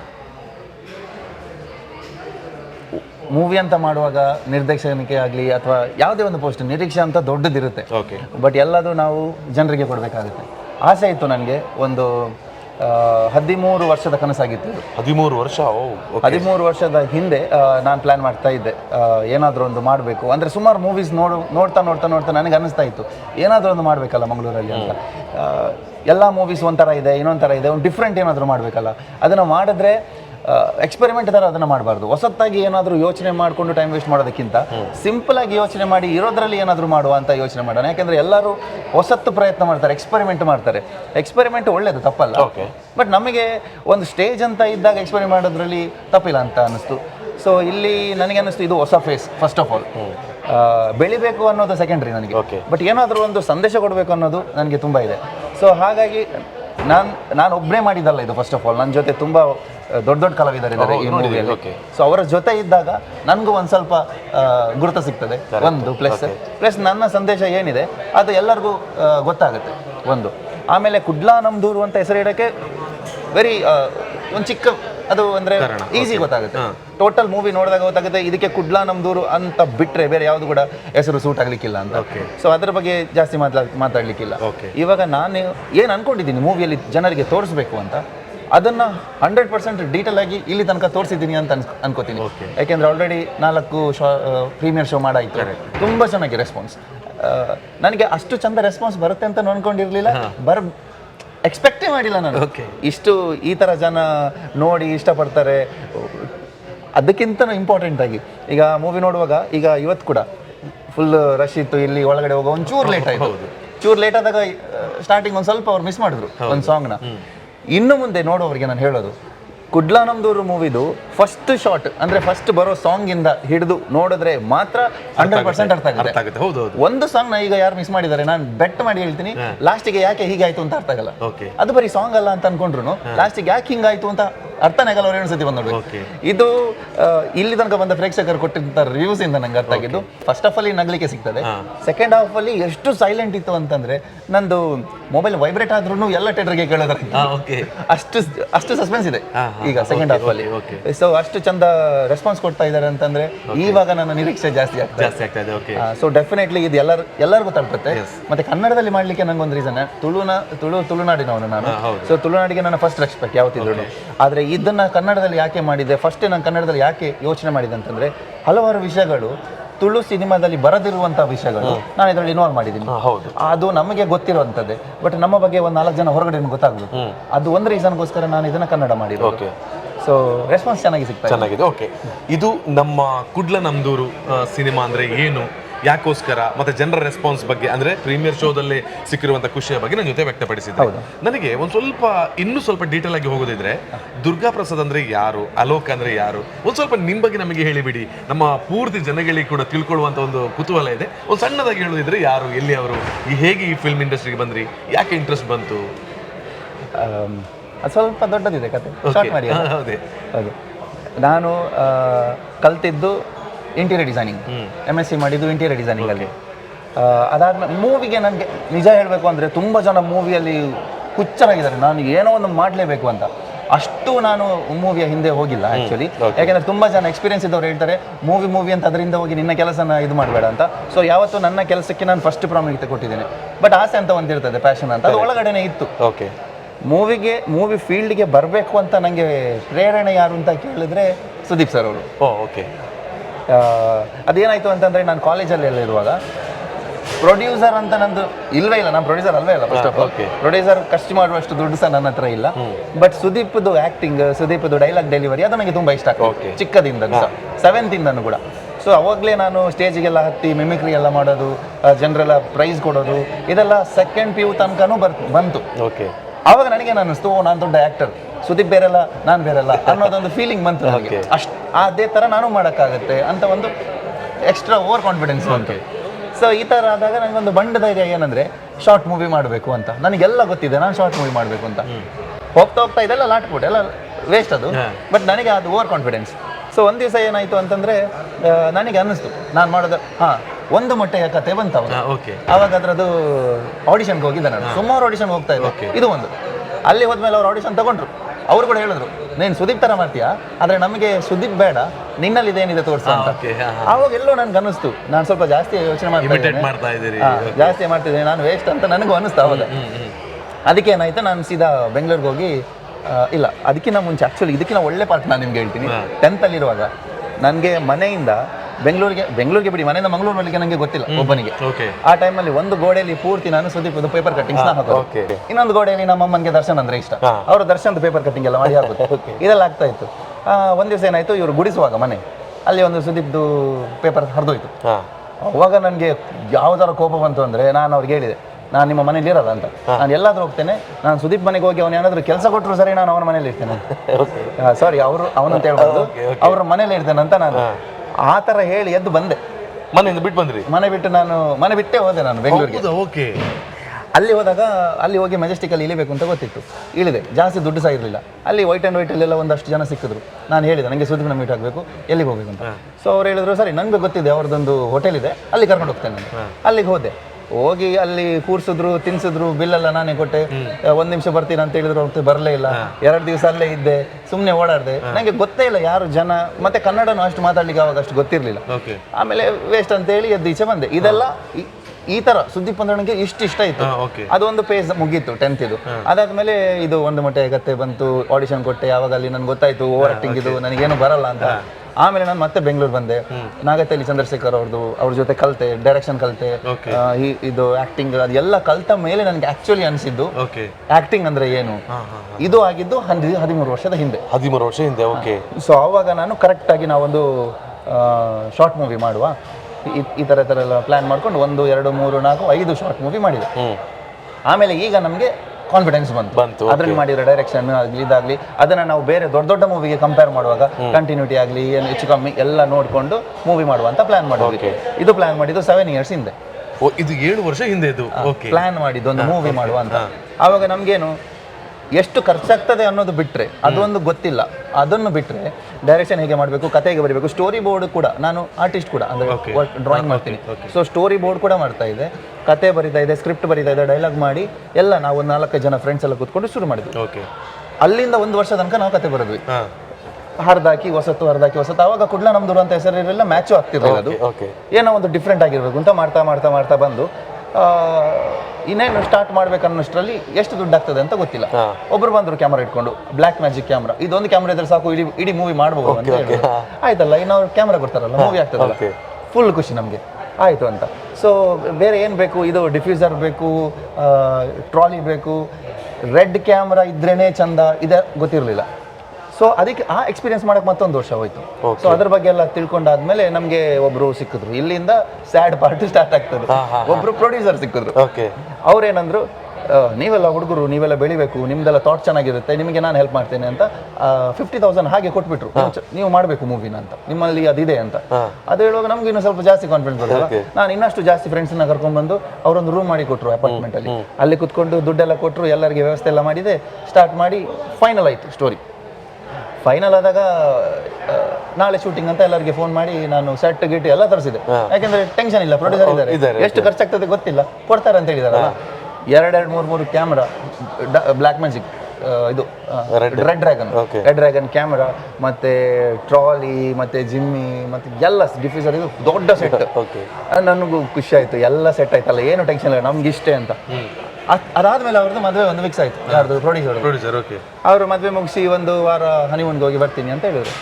A: ಮೂವಿ ಅಂತ ಮಾಡುವಾಗ ನಿರ್ದೇಶನಕ್ಕೆ ಆಗಲಿ ಅಥವಾ ಯಾವುದೇ ಒಂದು ಪೋಸ್ಟ್ ನಿರೀಕ್ಷೆ ಅಂತ ದೊಡ್ಡದಿರುತ್ತೆ.
B: ಓಕೆ.
A: ಬಟ್ ಎಲ್ಲದೂ ನಾವು ಜನರಿಗೆ ಕೊಡಬೇಕಾಗುತ್ತೆ. ಆಸೆ ಇತ್ತು ನನಗೆ ಒಂದು ಹದಿಮೂರು ವರ್ಷದ ಕನಸಾಗಿತ್ತು ಇದು.
B: ಹದಿಮೂರು ವರ್ಷ? ಓ
A: ಹದಿಮೂರು ವರ್ಷದ ಹಿಂದೆ ನಾನು ಪ್ಲಾನ್ ಮಾಡ್ತಾ ಇದ್ದೆ. ಏನಾದರೂ ಒಂದು ಮಾಡಬೇಕು. ಅಂದರೆ ಸುಮಾರು ಮೂವೀಸ್ ನೋಡು ನೋಡ್ತಾ ನೋಡ್ತಾ ನೋಡ್ತಾ ನನಗೆ ಅನ್ನಿಸ್ತಾ ಇತ್ತು. ಏನಾದರೂ ಒಂದು ಮಾಡಬೇಕಲ್ಲ ಮಂಗಳೂರಲ್ಲಿ ಅಂತ. ಎಲ್ಲ ಮೂವೀಸ್ ಒಂಥರ ಇದೆ ಇನ್ನೊಂಥರ ಇದೆ ಒಂದು ಡಿಫ್ರೆಂಟ್ ಏನಾದರೂ ಮಾಡಬೇಕಲ್ಲ. ಅದನ್ನು ಮಾಡಿದ್ರೆ ಎಕ್ಸ್ಪೆರಿಮೆಂಟ್ ಥರ ಅದನ್ನು ಮಾಡಬಾರ್ದು. ಹೊಸತ್ತಾಗಿ ಏನಾದರೂ ಯೋಚನೆ ಮಾಡಿಕೊಂಡು ಟೈಮ್ ವೇಸ್ಟ್ ಮಾಡೋದಕ್ಕಿಂತ ಸಿಂಪಲ್ ಆಗಿ ಯೋಚನೆ ಮಾಡಿ ಇರೋದ್ರಲ್ಲಿ ಏನಾದರೂ ಮಾಡುವ ಅಂತ ಯೋಚನೆ ಮಾಡೋಣ. ಯಾಕೆಂದರೆ ಎಲ್ಲರೂ ಹೊಸತ್ತು ಪ್ರಯತ್ನ ಮಾಡ್ತಾರೆ ಎಕ್ಸ್ಪೆರಿಮೆಂಟ್ ಮಾಡ್ತಾರೆ. ಎಕ್ಸ್ಪೆರಿಮೆಂಟ್ ಒಳ್ಳೇದು ತಪ್ಪಲ್ಲ.
B: ಓಕೆ
A: ಬಟ್ ನಮಗೆ ಒಂದು ಸ್ಟೇಜ್ ಅಂತ ಇದ್ದಾಗ ಎಕ್ಸ್ಪೆರಿಮೆಂಟ್ ಮಾಡೋದ್ರಲ್ಲಿ ತಪ್ಪಿಲ್ಲ ಅಂತ ಅನ್ನಿಸ್ತು. ಸೊ ಇಲ್ಲಿ ನನಗೆ ಅನ್ನಿಸ್ತು ಇದು ಹೊಸ ಫೇಸ್ ಫಸ್ಟ್ ಆಫ್ ಆಲ್ ಬೆಳಿಬೇಕು ಅನ್ನೋದು ಸೆಕೆಂಡ್ರಿ ನನಗೆ. ಬಟ್ ಏನಾದರೂ ಒಂದು ಸಂದೇಶ ಕೊಡಬೇಕು ಅನ್ನೋದು ನನಗೆ ತುಂಬ ಇದೆ. ಸೊ ಹಾಗಾಗಿ ನಾನು ನಾನು ಒಬ್ಬನೇ ಮಾಡಿದ್ದಲ್ಲ ಇದು ಫಸ್ಟ್ ಆಫ್ ಆಲ್ ನನ್ನ ಜೊತೆ ತುಂಬ ದೊಡ್ಡ ದೊಡ್ಡ ಕಲಾವಿದರಿದ್ದಾರೆ ಈ ಮೂವಿಯಲ್ಲಿ ಸೊ ಅವರ ಜೊತೆ ಇದ್ದಾಗ ನನಗೂ ಒಂದು ಸ್ವಲ್ಪ ಗುರುತ ಸಿಗ್ತದೆ. ಒಂದು ಪ್ಲಸ್ ಪ್ಲಸ್ ನನ್ನ ಸಂದೇಶ ಏನಿದೆ ಅದು ಎಲ್ಲರಿಗೂ ಗೊತ್ತಾಗುತ್ತೆ. ಒಂದು. ಆಮೇಲೆ ಕುಡ್ಲಾ ನಮ್ದೂರು ಅಂತ ಹೆಸರಿಡೋಕ್ಕೆ ವೆರಿ ಒಂದು ಚಿಕ್ಕ ಅದು ಅಂದ್ರೆ ಈಸಿ ಗೊತ್ತಾಗುತ್ತೆ. ಟೋಟಲ್ ಮೂವಿ ನೋಡಿದಾಗ ಗೊತ್ತಾಗುತ್ತೆ ಇದಕ್ಕೆ ಕುಡ್ಲಾ ನಮ್ದೂರು ಅಂತ ಬಿಟ್ರೆ ಬೇರೆ ಯಾವುದು ಕೂಡ ಹೆಸರು ಸೂಟ್ ಆಗ್ಲಿಕ್ಕಿಲ್ಲ ಅಂತ. ಸೊ ಅದ್ರ ಬಗ್ಗೆ ಜಾಸ್ತಿ ಮಾತಾಡ್ ಮಾತಾಡ್ಲಿಕ್ಕಿಲ್ಲ. ಇವಾಗ ನಾನು ಏನು ಅನ್ಕೊಂಡಿದ್ದೀನಿ ಮೂವಿಯಲ್ಲಿ ಜನರಿಗೆ ತೋರಿಸ್ಬೇಕು ಅಂತ ಅದನ್ನ ಹಂಡ್ರೆಡ್ ಪರ್ಸೆಂಟ್ ಡೀಟೇಲ್ ಆಗಿ ಇಲ್ಲಿ ತನಕ ತೋರಿಸಿದ್ದೀನಿ ಅಂತ ಅನ್ಸ್ ಅನ್ಕೋತೀನಿ. ಯಾಕೆಂದ್ರೆ ಆಲ್ರೆಡಿ ನಾಲ್ಕು ಶೋ ಪ್ರೀಮಿಯರ್ ಶೋ ಮಾಡಾಯ್ತು. ತುಂಬಾ ಚೆನ್ನಾಗಿ ರೆಸ್ಪಾನ್ಸ್ ನನಗೆ ಅಷ್ಟು ಚಂದ ರೆಸ್ಪಾನ್ಸ್ ಬರುತ್ತೆ ಅಂತ ಅನ್ಕೊಂಡಿರ್ಲಿಲ್ಲ. ಬರ್ ಎಕ್ಸ್ಪೆಕ್ಟೇ ಮಾಡಿಲ್ಲ ನಾನು.
B: ಓಕೆ
A: ಇಷ್ಟು ಈ ಥರ ಜನ ನೋಡಿ ಇಷ್ಟಪಡ್ತಾರೆ. ಅದಕ್ಕಿಂತ ಇಂಪಾರ್ಟೆಂಟ್ ಆಗಿ. ಈಗ ಮೂವಿ ನೋಡುವಾಗ ಈಗ ಇವತ್ತು ಕೂಡ ಫುಲ್ ರಶ್ ಇತ್ತು ಇಲ್ಲಿ ಒಳಗಡೆ ಹೋಗೋ ಒಂಚೂರು ಲೇಟ್ ಆಯ್ತು. ಚೂರು ಲೇಟ್ ಆದಾಗ ಸ್ಟಾರ್ಟಿಂಗ್ ಒಂದು ಸ್ವಲ್ಪ ಅವ್ರು ಮಿಸ್ ಮಾಡಿದ್ರು ಒಂದು ಸಾಂಗ್ನ ಇನ್ನು ಮುಂದೆ ನೋಡೋರಿಗೆ ನಾನು ಹೇಳೋದು ಕುಡ್ಲಾನಂದೂರು ಮೂವಿದು ಫಸ್ಟ್ ಶಾಟ್ ಅಂದ್ರೆ ಫಸ್ಟ್ ಬರೋ ಸಾಂಗ್ ಇಂದ ಹಿಡಿದು ನೋಡಿದ್ರೆ ಮಾತ್ರ ಹಂಡ್ರೆಡ್ ಪರ್ಸೆಂಟ್ ಅರ್ಥ ಆಗುತ್ತೆ.
B: ಹೌದು
A: ಒಂದು ಸಾಂಗ್ನ ಈಗ ಯಾರು ಮಿಸ್ ಮಾಡಿದ್ದಾರೆ ನಾನು ಬೆಟ್ ಮಾಡಿ ಹೇಳ್ತೀನಿ. ಲಾಸ್ಟಿಗೆ ಯಾಕೆ ಹೀಗಾಯ್ತು ಅಂತ ಅರ್ಥ ಆಗಲ್ಲ. ಅದು ಬರೀ ಸಾಂಗ್ ಅಲ್ಲ ಅಂತ ಅನ್ಕೊಂಡ್ರು ಲಾಸ್ಟಿಗೆ ಯಾಕೆ ಹಿಂಗಾಯ್ತು ಅಂತ ಅರ್ಥನೇ ಆಗಲ್ಲ ಅವ್ರು ಸತಿ ಬಂದ್
B: ನೋಡಿ
A: ಇದು ಇಲ್ಲಿ ತನಕ ಬಂದ ಪ್ರೇಕ್ಷಕರು ಕೊಟ್ಟಿದ್ದ ರಿವ್ಯೂಸ್ ಇಂದ ನಂಗೆ ಅರ್ಥ ಆಗಿದ್ದು ಫಸ್ಟ್ ಆಫ್ ಅಲ್ಲಿ ನಗ್ಲಿಕ್ಕೆ ಸಿಗ್ತದೆ. ಸೆಕೆಂಡ್ ಹಾಫ್ ಅಲ್ಲಿ ಎಷ್ಟು ಸೈಲೆಂಟ್ ಇತ್ತು ಅಂತಂದ್ರೆ ನಂದು ಮೊಬೈಲ್ ವೈಬ್ರೇಟ್ ಆದ್ರೂ ಎಲ್ಲ ಟೆಟರ್ಗೆ ಕೇಳೋದ್ರ. ಅಷ್ಟು ಅಷ್ಟು ಸಸ್ಪೆನ್ಸ್ ಇದೆ. ಈಗ ಸೆಕೆಂಡ್ ಹಾಫ್ ಅಲ್ಲಿ. ಸೊ ಅಷ್ಟು ಚಂದ ರೆಸ್ಪಾನ್ಸ್ ಕೊಡ್ತಾ ಇದ್ದಾರೆ ಅಂತಂದ್ರೆ ಇವಾಗ ನನ್ನ ನಿರೀಕ್ಷೆ ಜಾಸ್ತಿ ಆಗ್ತದೆ
B: ಜಾಸ್ತಿ ಆಗ್ತಾ ಇದೆ ಓಕೆ
A: ಸೊ ಡೆಫಿನೆಟ್ಲಿ ಇದು ಎಲ್ಲರೂ ಎಲ್ಲರಿಗೂ ತಲುಪುತ್ತೆ ಮತ್ತೆ ಕನ್ನಡದಲ್ಲಿ ಮಾಡ್ಲಿಕ್ಕೆ ನಂಗೊಂದು ರೀಸನ್ ತುಳುನ ತುಳು ತುಳುನಾಡಿನವನು ನಾನು. ಸೊ ತುಳುನಾಡಿಗೆ ನನ್ನ ಫಸ್ಟ್ ರೆಸ್ಪೆಕ್ಟ್ ಯಾವತ್ತಿದ್ರು. ಆದ್ರೆ ಇದನ್ನ ಕನ್ನಡದಲ್ಲಿ ಯಾಕೆ ಮಾಡಿದೆ ಫಸ್ಟ್ ನಾನು ಕನ್ನಡದಲ್ಲಿ ಯಾಕೆ ಯೋಚನೆ ಮಾಡಿದೆ ಅಂತಂದ್ರೆ ಹಲವಾರು ವಿಷಯಗಳು ತುಳು ಸಿನಿಮಾದಲ್ಲಿ ಬರದಿರುವಂತಹ ವಿಷಯಗಳು ನಾನು ಇದರಲ್ಲಿ ಇನ್ವಾಲ್ವ್ ಮಾಡಿದ್ದೀನಿ.
B: ಹೌದು.
A: ಅದು ನಮಗೆ ಗೊತ್ತಿರುವಂತದ್ದೇ. ಬಟ್ ನಮ್ಮ ಬಗ್ಗೆ ಒಂದು ನಾಲ್ಕು ಜನ ಹೊರಗಡೆ ಗೊತ್ತಾಗ್ಬೇಕು. ಅದು ಒಂದು ರೀಸನ್ಗೋಸ್ಕರ ನಾನು ಇದನ್ನ ಕನ್ನಡ ಮಾಡಿರೋದು.
B: ಓಕೆ
A: ಸೊ ರೆಸ್ಪಾನ್ಸ್ ಚೆನ್ನಾಗಿ ಸಿಗ್ತದೆ.
B: ಚೆನ್ನಾಗಿದೆ. ಓಕೆ ಇದು ನಮ್ಮ ಕುಡ್ಲ ನಮ್ದೂರು ಸಿನಿಮಾ ಅಂದ್ರೆ ಏನು? ಯಾಕೋಸ್ಕರ ಮತ್ತೆ ಜನರ ರೆಸ್ಪಾನ್ಸ್ ಬಗ್ಗೆ ಅಂದ್ರೆ ಪ್ರೀಮಿಯರ್ ಶೋದಲ್ಲಿ ಸಿಕ್ಕಿರುವಂತ ಖುಷಿಯ ಬಗ್ಗೆ ನನ್ನ ಜೊತೆ ವ್ಯಕ್ತಪಡಿಸಿದ್ದೆ. ನನಗೆ ಒಂದ್ ಸ್ವಲ್ಪ ಇನ್ನೂ ಸ್ವಲ್ಪ ಡೀಟೇಲ್ ಆಗಿ ಹೋಗೋದಿದ್ರೆ ದುರ್ಗಾ ಪ್ರಸಾದ್ ಅಂದ್ರೆ ಯಾರು ಅಲೋಕ್ ಅಂದ್ರೆ ಯಾರು ಒಂದ್ ಸ್ವಲ್ಪ ನಿಮ್ ಬಗ್ಗೆ ನಮಗೆ ಹೇಳಿಬಿಡಿ. ನಮ್ಮ ಪೂರ್ತಿ ಜನಗಳಿಗೆ ಕೂಡ ತಿಳ್ಕೊಳ್ಳುವಂತ ಒಂದು ಕುತೂಹಲ ಇದೆ. ಒಂದು ಸಣ್ಣದಾಗಿ ಹೇಳೋದಿದ್ರೆ ಯಾರು ಎಲ್ಲಿ ಅವರು ಈ ಹೇಗೆ ಈ ಫಿಲ್ಮ್ ಇಂಡಸ್ಟ್ರಿಗೆ ಬಂದ್ರಿ ಯಾಕೆ ಇಂಟ್ರೆಸ್ಟ್ ಬಂತು?
A: ಸ್ವಲ್ಪ ದೊಡ್ಡದಿದೆ ಕತೆ. ಮಾಡಿ ಹಾಗೆ ನಾನು ಕಲ್ತಿದ್ದು interior designing M S C ಮಾಡಿದ್ದು ಇಂಟೀರಿಯರ್ ಡಿಸೈನಿಂಗ್ ಅಲ್ಲಿ. ಅದಾದ್ಮೇಲೆ ಮೂವಿಗೆ ನನಗೆ ನಿಜ ಹೇಳಬೇಕು ಅಂದರೆ ತುಂಬ ಜನ ಮೂವಿಯಲ್ಲಿ ಹುಚ್ಚರಾಗಿದ್ದಾರೆ. ನಾನು ಏನೋ ಒಂದು ಮಾಡಲೇಬೇಕು ಅಂತ. ಅಷ್ಟು ನಾನು ಮೂವಿಯ ಹಿಂದೆ ಹೋಗಿಲ್ಲ ಆ್ಯಕ್ಚುಲಿ ಯಾಕೆಂದರೆ ತುಂಬ ಜನ ಎಕ್ಸ್ಪೀರಿಯನ್ಸ್ ಇದ್ದವ್ರು ಹೇಳ್ತಾರೆ ಮೂವಿ ಮೂವಿ ಅಂತ ಅದರಿಂದ ಹೋಗಿ ನಿನ್ನ ಕೆಲಸನ ಇದು ಮಾಡಬೇಡ ಅಂತ. ಸೊ ಯಾವತ್ತು ನನ್ನ ಕೆಲಸಕ್ಕೆ ನಾನು ಫಸ್ಟ್ ಪ್ರಾಮುಖ್ಯತೆ ಕೊಟ್ಟಿದ್ದೇನೆ ಬಟ್ ಆಸೆ ಅಂತ ಒಂದಿರ್ತದೆ ಪ್ಯಾಷನ್ ಅಂತ. ಅದು ಒಳಗಡೆನೇ ಇತ್ತು.
B: ಓಕೆ
A: ಮೂವಿಗೆ ಮೂವಿ ಫೀಲ್ಡ್ಗೆ ಬರಬೇಕು ಅಂತ ನನಗೆ ಪ್ರೇರಣೆ ಯಾರು ಅಂತ ಕೇಳಿದ್ರೆ ಸುದೀಪ್ ಸರ್ ಅವರು.
B: ಓಕೆ
A: ಅದೇನಾಯ್ತು ಅಂತಂದ್ರೆ ನಾನು ಕಾಲೇಜಲ್ಲಿ ಎಲ್ಲ ಇರುವಾಗ ಪ್ರೊಡ್ಯೂಸರ್ ಅಂತ ನಂದು ಇಲ್ವೇ ಇಲ್ಲ ನಾನು ಪ್ರೊಡ್ಯೂಸರ್ ಅಲ್ವೇ ಇಲ್ಲ ಫಸ್ಟ್ ಆಫ್ ಆಲ್. ಪ್ರೊಡ್ಯೂಸರ್ ಖರ್ಚು ಮಾಡುವಷ್ಟು ದುಡ್ಡು ಸಹ ನನ್ನ ಹತ್ರ ಇಲ್ಲ. ಬಟ್ ಸುದೀಪ್ದು ಆಕ್ಟಿಂಗ್ ಸುದೀಪ್ದು ಡೈಲಾಗ್ ಡೆಲಿವರಿ ಅದು ನನಗೆ ತುಂಬಾ ಇಷ್ಟ. ಆಗ್ತದೆ ಚಿಕ್ಕದಿಂದ ಸೆವೆಂತ್ ಇಂದನು ಕೂಡ. ಸೊ ಅವಾಗಲೇ ನಾನು ಸ್ಟೇಜಿಗೆಲ್ಲ ಹತ್ತಿ ಮಿಮಿಕ್ರಿ ಎಲ್ಲ ಮಾಡೋದು ಜನರೆಲ್ಲ ಪ್ರೈಸ್ ಕೊಡೋದು ಇದೆಲ್ಲ ಸೆಕೆಂಡ್ ಪಿ ಯು ತನಕನೂ ಬರ್ ಬಂತು.
B: ಓಕೆ
A: ಆವಾಗ ನನಗೆ ಅನ್ನಿಸ್ತು ಓ ನಾನು ದೊಡ್ಡ ಆಕ್ಟರ್ ಸುದೀಪ್ ಬೇರೆಲ್ಲ ನಾನು ಬೇರೆಲ್ಲ ಅನ್ನೋದೊಂದು ಫೀಲಿಂಗ್ ಬಂತು
B: ಹಾಗೆ.
A: ಅಷ್ಟು ಅದೇ ಥರ ನಾನು ಮಾಡೋಕ್ಕಾಗತ್ತೆ ಅಂತ ಒಂದು ಎಕ್ಸ್ಟ್ರಾ ಓವರ್ ಕಾನ್ಫಿಡೆನ್ಸ್ ಬಂತು ಸೊ ಈ ಥರ ಆದಾಗ ನನಗೊಂದು ಬಂಡ ಧೈರ್ಯ ಏನಂದರೆ ಶಾರ್ಟ್ ಮೂವಿ ಮಾಡಬೇಕು ಅಂತ. ನನಗೆಲ್ಲ ಗೊತ್ತಿದೆ ನಾನು ಶಾರ್ಟ್ ಮೂವಿ ಮಾಡಬೇಕು ಅಂತ. ಹೋಗ್ತಾ ಹೋಗ್ತಾ ಇದೆಲ್ಲ ಲಾಟ್ಬಿಟ್ಟು ಎಲ್ಲ ವೇಸ್ಟ್ ಅದು. ಬಟ್ ನನಗೆ ಅದು ಓವರ್ ಕಾನ್ಫಿಡೆನ್ಸ್ ಸೊ ಒಂದು ದಿವಸ ಏನಾಯಿತು ಅಂತಂದರೆ ನನಗೆ ಅನ್ನಿಸ್ತು. ನಾನು ಮಾಡೋದು ಹಾಂ ಒಂದು ಮೊಟ್ಟೆಯ ಕತೆ ಬಂತವ
B: ಓಕೆ
A: ಆವಾಗ ಅದ್ರದ್ದು ಆಡಿಷನ್ಗೆ ಹೋಗಿದ್ದೆ ನಾನು. ಸುಮಾರು ಆಡಿಷನ್ ಹೋಗ್ತಾ ಇದ್ದೆ ಇದು ಒಂದು. ಅಲ್ಲಿ ಹೋದ್ಮೇಲೆ ಅವ್ರು ಆಡಿಷನ್ ತಗೊಂಡ್ರು. ಅವ್ರು ಕೂಡ ಹೇಳಿದ್ರು ನೀನು ಸುದೀಪ್ ತರ ಮಾಡ್ತೀಯ? ಆದ್ರೆ ನಮಗೆ ಸುದೀಪ್ ಬೇಡ. ನಿನ್ನಲ್ಲಿ ಇದೇನಿದೆ ತೋರಿಸು ಅಂತ. ಆವಾಗ ಎಲ್ಲೋ ನನ್ಗೆ ಅನಿಸ್ತು. ನಾನು ಸ್ವಲ್ಪ ಜಾಸ್ತಿ ಯೋಚನೆ ಮಾಡ್ತಾ ಜಾಸ್ತಿ ಮಾಡ್ತಿದ್ದೇನೆ. ನಾನು ವೇಸ್ಟ್ ಅಂತ ನನಗೂ ಅನಿಸ್ತು ಅವಾಗ. ಅದಕ್ಕೆ ಏನಾಯ್ತು ನಾನು ಸೀದಾ ಬೆಂಗಳೂರಿಗೆ ಹೋಗಿ ಇಲ್ಲ ಅದಕ್ಕಿಂತ ಮುಂಚೆ ಆಕ್ಚುಲಿ ಇದಕ್ಕಿಂತ ಒಳ್ಳೆ ಪಾಠ ನಾನು ನಿಮ್ಗೆ ಹೇಳ್ತೀನಿ. ಟೆಂತಲ್ಲಿರುವಾಗ ನನಗೆ ಮನೆಯಿಂದ ಬೆಂಗಳೂರಿಗೆ ಬೆಂಗಳೂರಿಗೆ ಬಿಡಿ ಮನೆಯಿಂದ ಮಂಗಳೂರು ಬರ್ಲಿಕ್ಕೆ ನನಗೆ ಗೊತ್ತಿಲ್ಲ ಒಬ್ಬನಿಗೆ. ಆ ಟೈಮಲ್ಲಿ ಒಂದು ಗೋಡೆಯಲ್ಲಿ ಪೂರ್ತಿ ನಾನು ಸುದೀಪ್ ಪೇಪರ್ ಕಟ್ಟಿಂಗ್ಸ್ ಹಾಕೋದು. ಇನ್ನೊಂದು ಗೋಡೆಯಲ್ಲಿ ನಮ್ಮ ಅಮ್ಮನಿಗೆ ದರ್ಶನ್ ಅಂದ್ರೆ ಇಷ್ಟ. ಅವರು ದರ್ಶನ್ ಪೇಪರ್ ಕಟ್ಟಿಂಗ್ ಎಲ್ಲ ಮಾಡಿ ಹಾಕೋದು. ಇದೆಲ್ಲ ಆಗ್ತಾ ಇತ್ತು. ಆ, ಒಂದ್ ದಿವಸ ಏನಾಯ್ತು ಇವರು ಗುಡಿಸುವಾಗ ಮನೆ. ಅಲ್ಲಿ ಒಂದು ಸುದೀಪ್ದು ಪೇಪರ್ ಹರಿದೋಯ್ತು. ಅವಾಗ ನನಗೆ ಯಾವ್ದಾರ ಕೋಪ ಬಂತು ಅಂದ್ರೆ ನಾನು ಅವ್ರಿಗೆ ಹೇಳಿದೆ ನಾನು ನಿಮ್ಮ ಮನೇಲಿ ಇರಲ್ಲ ಅಂತ. ನಾನು ಎಲ್ಲಾದ್ರೂ ಹೋಗ್ತೇನೆ. ನಾನು ಸುದೀಪ್ ಮನೆಗೆ ಹೋಗಿ ಅವನು ಏನಾದ್ರು ಕೆಲಸ ಕೊಟ್ಟರು ಸರಿ ನಾನು ಅವನ ಮನೇಲಿ ಇರ್ತೇನೆ. ಸಾರಿ ಅವರು ಅವನಂತ ಹೇಳ್ಬಾರ್ದು.
B: Okay.
A: ಅವ್ರ ಮನೇಲಿ ಇರ್ತೇನೆ ಅಂತ ನಾನು. ಆ ಥರ ಹೇಳಿ ಎದ್ದು ಬಂದೆ.
B: ಮನೆಯಿಂದ ಬಿಟ್ಟು ಬಂದ್ರಿ?
A: ಮನೆ ಬಿಟ್ಟು ನಾನು ಮನೆ ಬಿಟ್ಟೇ ಹೋದೆ ನಾನು ಬೆಂಗಳೂರಿಗೆ.
B: ಓಕೆ.
A: ಅಲ್ಲಿ ಹೋದಾಗ ಅಲ್ಲಿ ಹೋಗಿ ಮೆಜೆಸ್ಟಿಕಲ್ಲಿ ಇಳಿಬೇಕು ಅಂತ ಗೊತ್ತಿತ್ತು. ಇಳಿದೆ. ಜಾಸ್ತಿ ದುಡ್ಡು ಸಹ ಇರಲಿಲ್ಲ. ಅಲ್ಲಿ ವೈಟ್ ಆ್ಯಂಡ್ ವೈಟಲ್ಲೆಲ್ಲ ಒಂದಷ್ಟು ಜನ ಸಿಕ್ಕಿದ್ರು. ನಾನು ಹೇಳಿದೆ ನನಗೆ ಸುದೀಪ್ನ ಮೀಟ್ ಆಗಬೇಕು. ಎಲ್ಲಿಗೆ ಹೋಗಬೇಕು ಅಂತ? ಸೊ ಅವ್ರು ಹೇಳಿದ್ರು ಸರಿ ನನಗೆ ಗೊತ್ತಿದೆ ಅವ್ರದ್ದೊಂದು ಹೋಟೆಲ್ ಇದೆ. ಅಲ್ಲಿ ಕರ್ಕೊಂಡು ಹೋಗ್ತೇನೆ ನಾನು. ಅಲ್ಲಿಗೆ ಹೋದೆ. ಹೋಗಿ ಅಲ್ಲಿ ಕೂರ್ಸಿದ್ರು ತಿನ್ಸಿದ್ರು ಬಿಲ್ಲೆಲ್ಲ ನಾನೇ ಕೊಟ್ಟೆ. ಒಂದ್ ನಿಮಿಷ ಬರ್ತೀನಿ ಅಂತ ಹೇಳಿದ್ರು ಅವ್ರು ಬರಲೇ ಇಲ್ಲ. ಎರಡು ದಿವಸ ಅಲ್ಲೇ ಇದ್ದೆ ಸುಮ್ಮನೆ ಓಡಾಡಿದೆ. ನನಗೆ ಗೊತ್ತೇ ಇಲ್ಲ ಯಾರು ಜನ ಮತ್ತೆ ಕನ್ನಡನೂ ಅಷ್ಟು ಮಾತಾಡ್ಲಿಕ್ಕೆ ಅವಾಗ ಅಷ್ಟು ಗೊತ್ತಿರಲಿಲ್ಲ. ಆಮೇಲೆ ವೇಸ್ಟ್ ಅಂತ ಹೇಳಿ ಎದ್ದು ಈಚೆ ಬಂದೆ. ಇದೆಲ್ಲ ಈ- ತರ ಸುದ್ದಿ ಅಂದ್ರೆ ಇಷ್ಟು ಇಷ್ಟ ಇತ್ತು.
B: ಓಕೆ
A: ಅದೊಂದು ಪೇಜ್ ಮುಗೀತು ಟೆಂತ್ ಇದು. ಅದಾದ್ಮೇಲೆ ಇದು ಒಂದು ಮೊಟ್ಟೆ ಗತ್ತೆ ಬಂತು ಆಡಿಷನ್ ಕೊಟ್ಟೆ. ಯಾವಾಗ ಅಲ್ಲಿ ನನ್ಗೆ ಗೊತ್ತಾಯ್ತು ಓವರ್ ಆಕ್ಟಿಂಗ್ ಇದು ನನಗೇನು ಬರಲ್ಲ ಅಂತ. ಆಮೇಲೆ ನಾನು ಮತ್ತೆ ಬೆಂಗಳೂರು ಬಂದೆ. ನಾಗತಲ್ಲಿ ಚಂದ್ರಶೇಖರ್ ಅವ್ರದ್ದು ಅವ್ರ ಜೊತೆ ಕಲಿತೆ ಡೈರೆಕ್ಷನ್ ಕಲಿತೆ ಇದು ಆಕ್ಟಿಂಗ್ ಅದೆಲ್ಲ ಕಲ್ತ ಮೇಲೆ ನನಗೆ ಆಕ್ಚುಲಿ ಅನಿಸಿದ್ದು ಆಕ್ಟಿಂಗ್ ಅಂದ್ರೆ ಏನು? ಇದು ಆಗಿದ್ದು ಹದಿ ಹದಿಮೂರು ವರ್ಷದ ಹಿಂದೆ.
B: ಹದಿಮೂರು ವರ್ಷ ಹಿಂದೆ ಓಕೆ
A: ಸೊ ಆವಾಗ ನಾನು ಕರೆಕ್ಟಾಗಿ ನಾವೊಂದು ಶಾರ್ಟ್ ಮೂವಿ ಮಾಡುವ. ಈ- ತರ ಥರ ಥರ ಎಲ್ಲ ಪ್ಲ್ಯಾನ್ ಮಾಡ್ಕೊಂಡು ಒಂದು ಎರಡು ಮೂರು ನಾಲ್ಕು ಐದು ಶಾರ್ಟ್ ಮೂವಿ ಮಾಡಿದೆ. ಆಮೇಲೆ ಈಗ ನಮಗೆ ಕಾನ್ಫಿಡೆನ್ಸ್ ಬಂತು.
B: ಬಂತು,
A: ಅದ್ರಲ್ಲಿ ಮಾಡಿರೋ ಡೈರೆಕ್ಷನ್ ಆಗಲಿ ಇದಾಗಲಿ ಅದನ್ನ ನಾವು ಬೇರೆ ದೊಡ್ಡ ದೊಡ್ಡ ಮೂವಿಗೆ ಕಂಪೇರ್ ಮಾಡುವಾಗ ಕಂಟಿನ್ಯೂಟಿ ಆಗಲಿ ಏನು ಹೆಚ್ಚು ಕಮ್ಮಿ ಎಲ್ಲ ನೋಡಿಕೊಂಡು ಮೂವಿ ಮಾಡುವಂತ ಪ್ಲಾನ್ ಮಾಡಿದ್ವಿ. ಇದು ಪ್ಲಾನ್ ಮಾಡಿದ್ದು ಸೆವೆನ್ ಇಯರ್ಸ್ ಹಿಂದೆ.
B: ಓ ಇದು ಏಳು ವರ್ಷ ಹಿಂದೆ ಇದು. ಓಕೆ
A: ಪ್ಲಾನ್ ಮಾಡಿದ್ದು ಒಂದು ಮೂವಿ ಮಾಡುವಂತ. ಆವಾಗ ನಮ್ಗೇನು ಎಷ್ಟು ಖರ್ಚಾಗ್ತದೆ ಅನ್ನೋದು ಬಿಟ್ಟರೆ ಅದೊಂದು ಗೊತ್ತಿಲ್ಲ. ಅದನ್ನು ಬಿಟ್ಟರೆ ಡೈರೆಕ್ಷನ್ ಹೇಗೆ ಮಾಡಬೇಕು ಕತೆ ಹೇಗೆ ಬರೀಬೇಕು ಸ್ಟೋರಿ ಬೋರ್ಡ್ ಕೂಡ ನಾನು ಆರ್ಟಿಸ್ಟ್ ಕೂಡ ಅಂದರೆ ಡ್ರಾಯಿಂಗ್ ಮಾಡ್ತೀನಿ. ಸೊ ಸ್ಟೋರಿ ಬೋರ್ಡ್ ಕೂಡ ಮಾಡ್ತಾ ಇದೆ ಕತೆ ಬರಿತಾ ಇದೆ ಸ್ಕ್ರಿಪ್ಟ್ ಬರಿತಾ ಇದೆ ಡೈಲಾಗ್ ಮಾಡಿ ಎಲ್ಲ ನಾವು ಒಂದು ನಾಲ್ಕು ಜನ ಫ್ರೆಂಡ್ಸ್ ಎಲ್ಲ ಕೂತ್ಕೊಂಡು ಶುರು ಮಾಡಿದ್ವಿ.
B: ಓಕೆ
A: ಅಲ್ಲಿಂದ ಒಂದು ವರ್ಷ ತನಕ ನಾವು ಕತೆ ಬರೆದ್ವಿ. ಹರಿದಾಕಿ ಹೊಸತ್ತು ಹೊಸತು ಹೊಸತ್ತು. ಹೊಸತು ಅವಾಗ ಕುಡ್ಲ ನಮ್ದು ಅಂತ ಹೆಸರಿರಲಿಲ್ಲ ಮ್ಯಾಚು ಆಗ್ತಿರಲಿಲ್ಲ ಅದು. ಏನೋ ಒಂದು ಡಿಫ್ರೆಂಟ್ ಆಗಿರ್ಬೇಕು ಅಂತ ಮಾಡ್ತಾ ಮಾಡ್ತಾ ಮಾಡ್ತಾ ಬಂದು ಇನ್ನೇನು ಸ್ಟಾರ್ಟ್ ಮಾಡ್ಬೇಕನ್ನೋಷ್ಟರಲ್ಲಿ ಎಷ್ಟು ದುಡ್ಡು ಆಗ್ತದೆ ಅಂತ ಗೊತ್ತಿಲ್ಲ. ಒಬ್ರು ಬಂದ್ರು ಕ್ಯಾಮ್ರಾ ಇಟ್ಕೊಂಡು ಬ್ಲ್ಯಾಕ್ ಮ್ಯಾಜಿಕ್ ಕ್ಯಾಮ್ರಾ ಇದೊಂದು ಕ್ಯಾಮ್ರಾ ಇದ್ರೆ ಸಾಕು ಇಡೀ ಇಡೀ ಮೂವಿ ಮಾಡ್ಬೋದು ಅಂತ ಹೇಳಿ ಆಯ್ತಲ್ಲ ಇನ್ನು ಅವ್ರು ಕ್ಯಾಮ್ರಾ ಕೊಡ್ತಾರಲ್ಲ ಮೂವಿ ಆಗ್ತದಲ್ಲ. ಫುಲ್ ಖುಷಿ ನಮಗೆ. ಆಯಿತು ಅಂತ. ಸೊ ಬೇರೆ ಏನು ಬೇಕು? ಇದು ಡಿಫ್ಯೂಸರ್ ಬೇಕು ಟ್ರಾಲಿ ಬೇಕು. ರೆಡ್ ಕ್ಯಾಮ್ರಾ ಇದ್ರೇನೆ ಚಂದ ಇದೆ ಗೊತ್ತಿರಲಿಲ್ಲ. ಸೊ ಅದಕ್ಕೆ ಆ ಎಕ್ಸ್ಪೀರಿಯನ್ಸ್ ಮಾಡಕ್ಕೆ ಮತ್ತೊಂದು ವರ್ಷ ಹೋಯ್ತು. ಸೊ ಅದ್ರ ಬಗ್ಗೆ ಎಲ್ಲ ತಿಳ್ಕೊಂಡಾದ್ಮೇಲೆ ನಮಗೆ ಒಬ್ರು ಸಿಕ್ಕಿದ್ರು. ಇಲ್ಲಿಂದ ಸ್ಯಾಡ್ ಪಾರ್ಟ್ ಸ್ಟಾರ್ಟ್ ಆಗ್ತದೆ. ಒಬ್ರು ಪ್ರೊಡ್ಯೂಸರ್ ಸಿಕ್ಕಿದ್ರು. ಅವ್ರೇನಂದ್ರು ನೀವೆಲ್ಲ ಹುಡುಗರು ನೀವೆಲ್ಲ ಬೆಳಿಬೇಕು ನಿಮ್ದೆಲ್ಲ ಥಾಟ್ ಚೆನ್ನಾಗಿರುತ್ತೆ ನಿಮಗೆ ನಾನು ಹೆಲ್ಪ್ ಮಾಡ್ತೇನೆ ಅಂತ ಫಿಫ್ಟಿ ತೌಸಂಡ್ ಹಾಗೆ ಕೊಟ್ಬಿಟ್ರು. ನೀವು ಮಾಡಬೇಕು ಮೂವಿನ ಅಂತ. ನಿಮ್ಮಲ್ಲಿ ಅದಿದೆ ಅಂತ. ಅದು ಹೇಳುವಾಗ ನಮ್ಗೆ ಇನ್ನೂ ಸ್ವಲ್ಪ ಜಾಸ್ತಿ ಕಾನ್ಫಿಡೆನ್ಸ್ ಬರಲ್ಲ. ನಾನು ಇನ್ನಷ್ಟು ಜಾಸ್ತಿ ಫ್ರೆಂಡ್ಸ್ನ ಕರ್ಕೊಂಡ್ಬಂದು ಅವರೊಂದು ರೂಮ್ ಮಾಡಿ ಕೊಟ್ಟರು ಅಪಾರ್ಟ್ಮೆಂಟ್ ಅಲ್ಲಿ. ಅಲ್ಲಿ ಕುತ್ಕೊಂಡು ದುಡ್ಡೆಲ್ಲ ಕೊಟ್ಟರು ಎಲ್ಲರಿಗೆ ವ್ಯವಸ್ಥೆ ಎಲ್ಲ ಮಾಡಿದೆ. ಸ್ಟಾರ್ಟ್ ಮಾಡಿ ಫೈನಲ್ ಆಯಿತು ಸ್ಟೋರಿ ಫೈನಲ್ ಆದಾಗ ನಾಳೆ ಶೂಟಿಂಗ್ ಅಂತ ಎಲ್ಲರಿಗೆ ಫೋನ್ ಮಾಡಿ ನಾನು ಸೆಟ್ ಗಿಟ್ ಎಲ್ಲ ತರಿಸಿದೆ. ಯಾಕಂದ್ರೆ ಟೆನ್ಷನ್ ಇಲ್ಲ ಪ್ರೊಡ್ಯೂಸರ್
B: ಇದ್ದಾರೆ,
A: ಎಷ್ಟು ಖರ್ಚಾಗ್ತದೆ ಗೊತ್ತಿಲ್ಲ. ಕೊಡ್ತಾರೆ ಅಂತ ಹೇಳಿದಾರಲ್ಲ? ಎರಡೆರಡು ಮೂರು ಮೂರು ಕ್ಯಾಮ್ರಾ ಬ್ಲ್ಯಾಕ್ ಮ್ಯಾಜಿಕ್ ಇದು red dragon red dragon camera ಮತ್ತೆ ಟ್ರಾಲಿ ಮತ್ತೆ ಜಿಮ್ಮಿ ಮತ್ತೆ ಎಲ್ಲ ಡಿಫ್ಯೂಸರ್ ಇದು ದೊಡ್ಡ ಸೆಟ್ ನನಗೂ ಖುಷಿ ಆಯ್ತು. ಎಲ್ಲ ಸೆಟ್ ಆಯ್ತಲ್ಲ ಏನು ಟೆನ್ಷನ್ ಇಲ್ಲ ನಮ್ಗೆ ಇಷ್ಟೇ ಅಂತ. ಅದಾದ್ಮೇಲೆ ಅವ್ರದ್ದು ಮದುವೆ ಒಂದು ಫಿಕ್ಸ್ ಆಯ್ತು. ಯಾರ್ದು? ಪ್ರೊಡ್ಯೂಸರ್
B: ಪ್ರೊಡ್ಯೂಸರ್ ಓಕೆ
A: ಅವರು ಮದುವೆ ಮುಗಿಸಿ ಒಂದು ವಾರ ಹನಿಮೂನ್ಗೆ ಹೋಗಿ ಬರ್ತೀನಿ ಅಂತ ಹೇಳಿದ್ರು.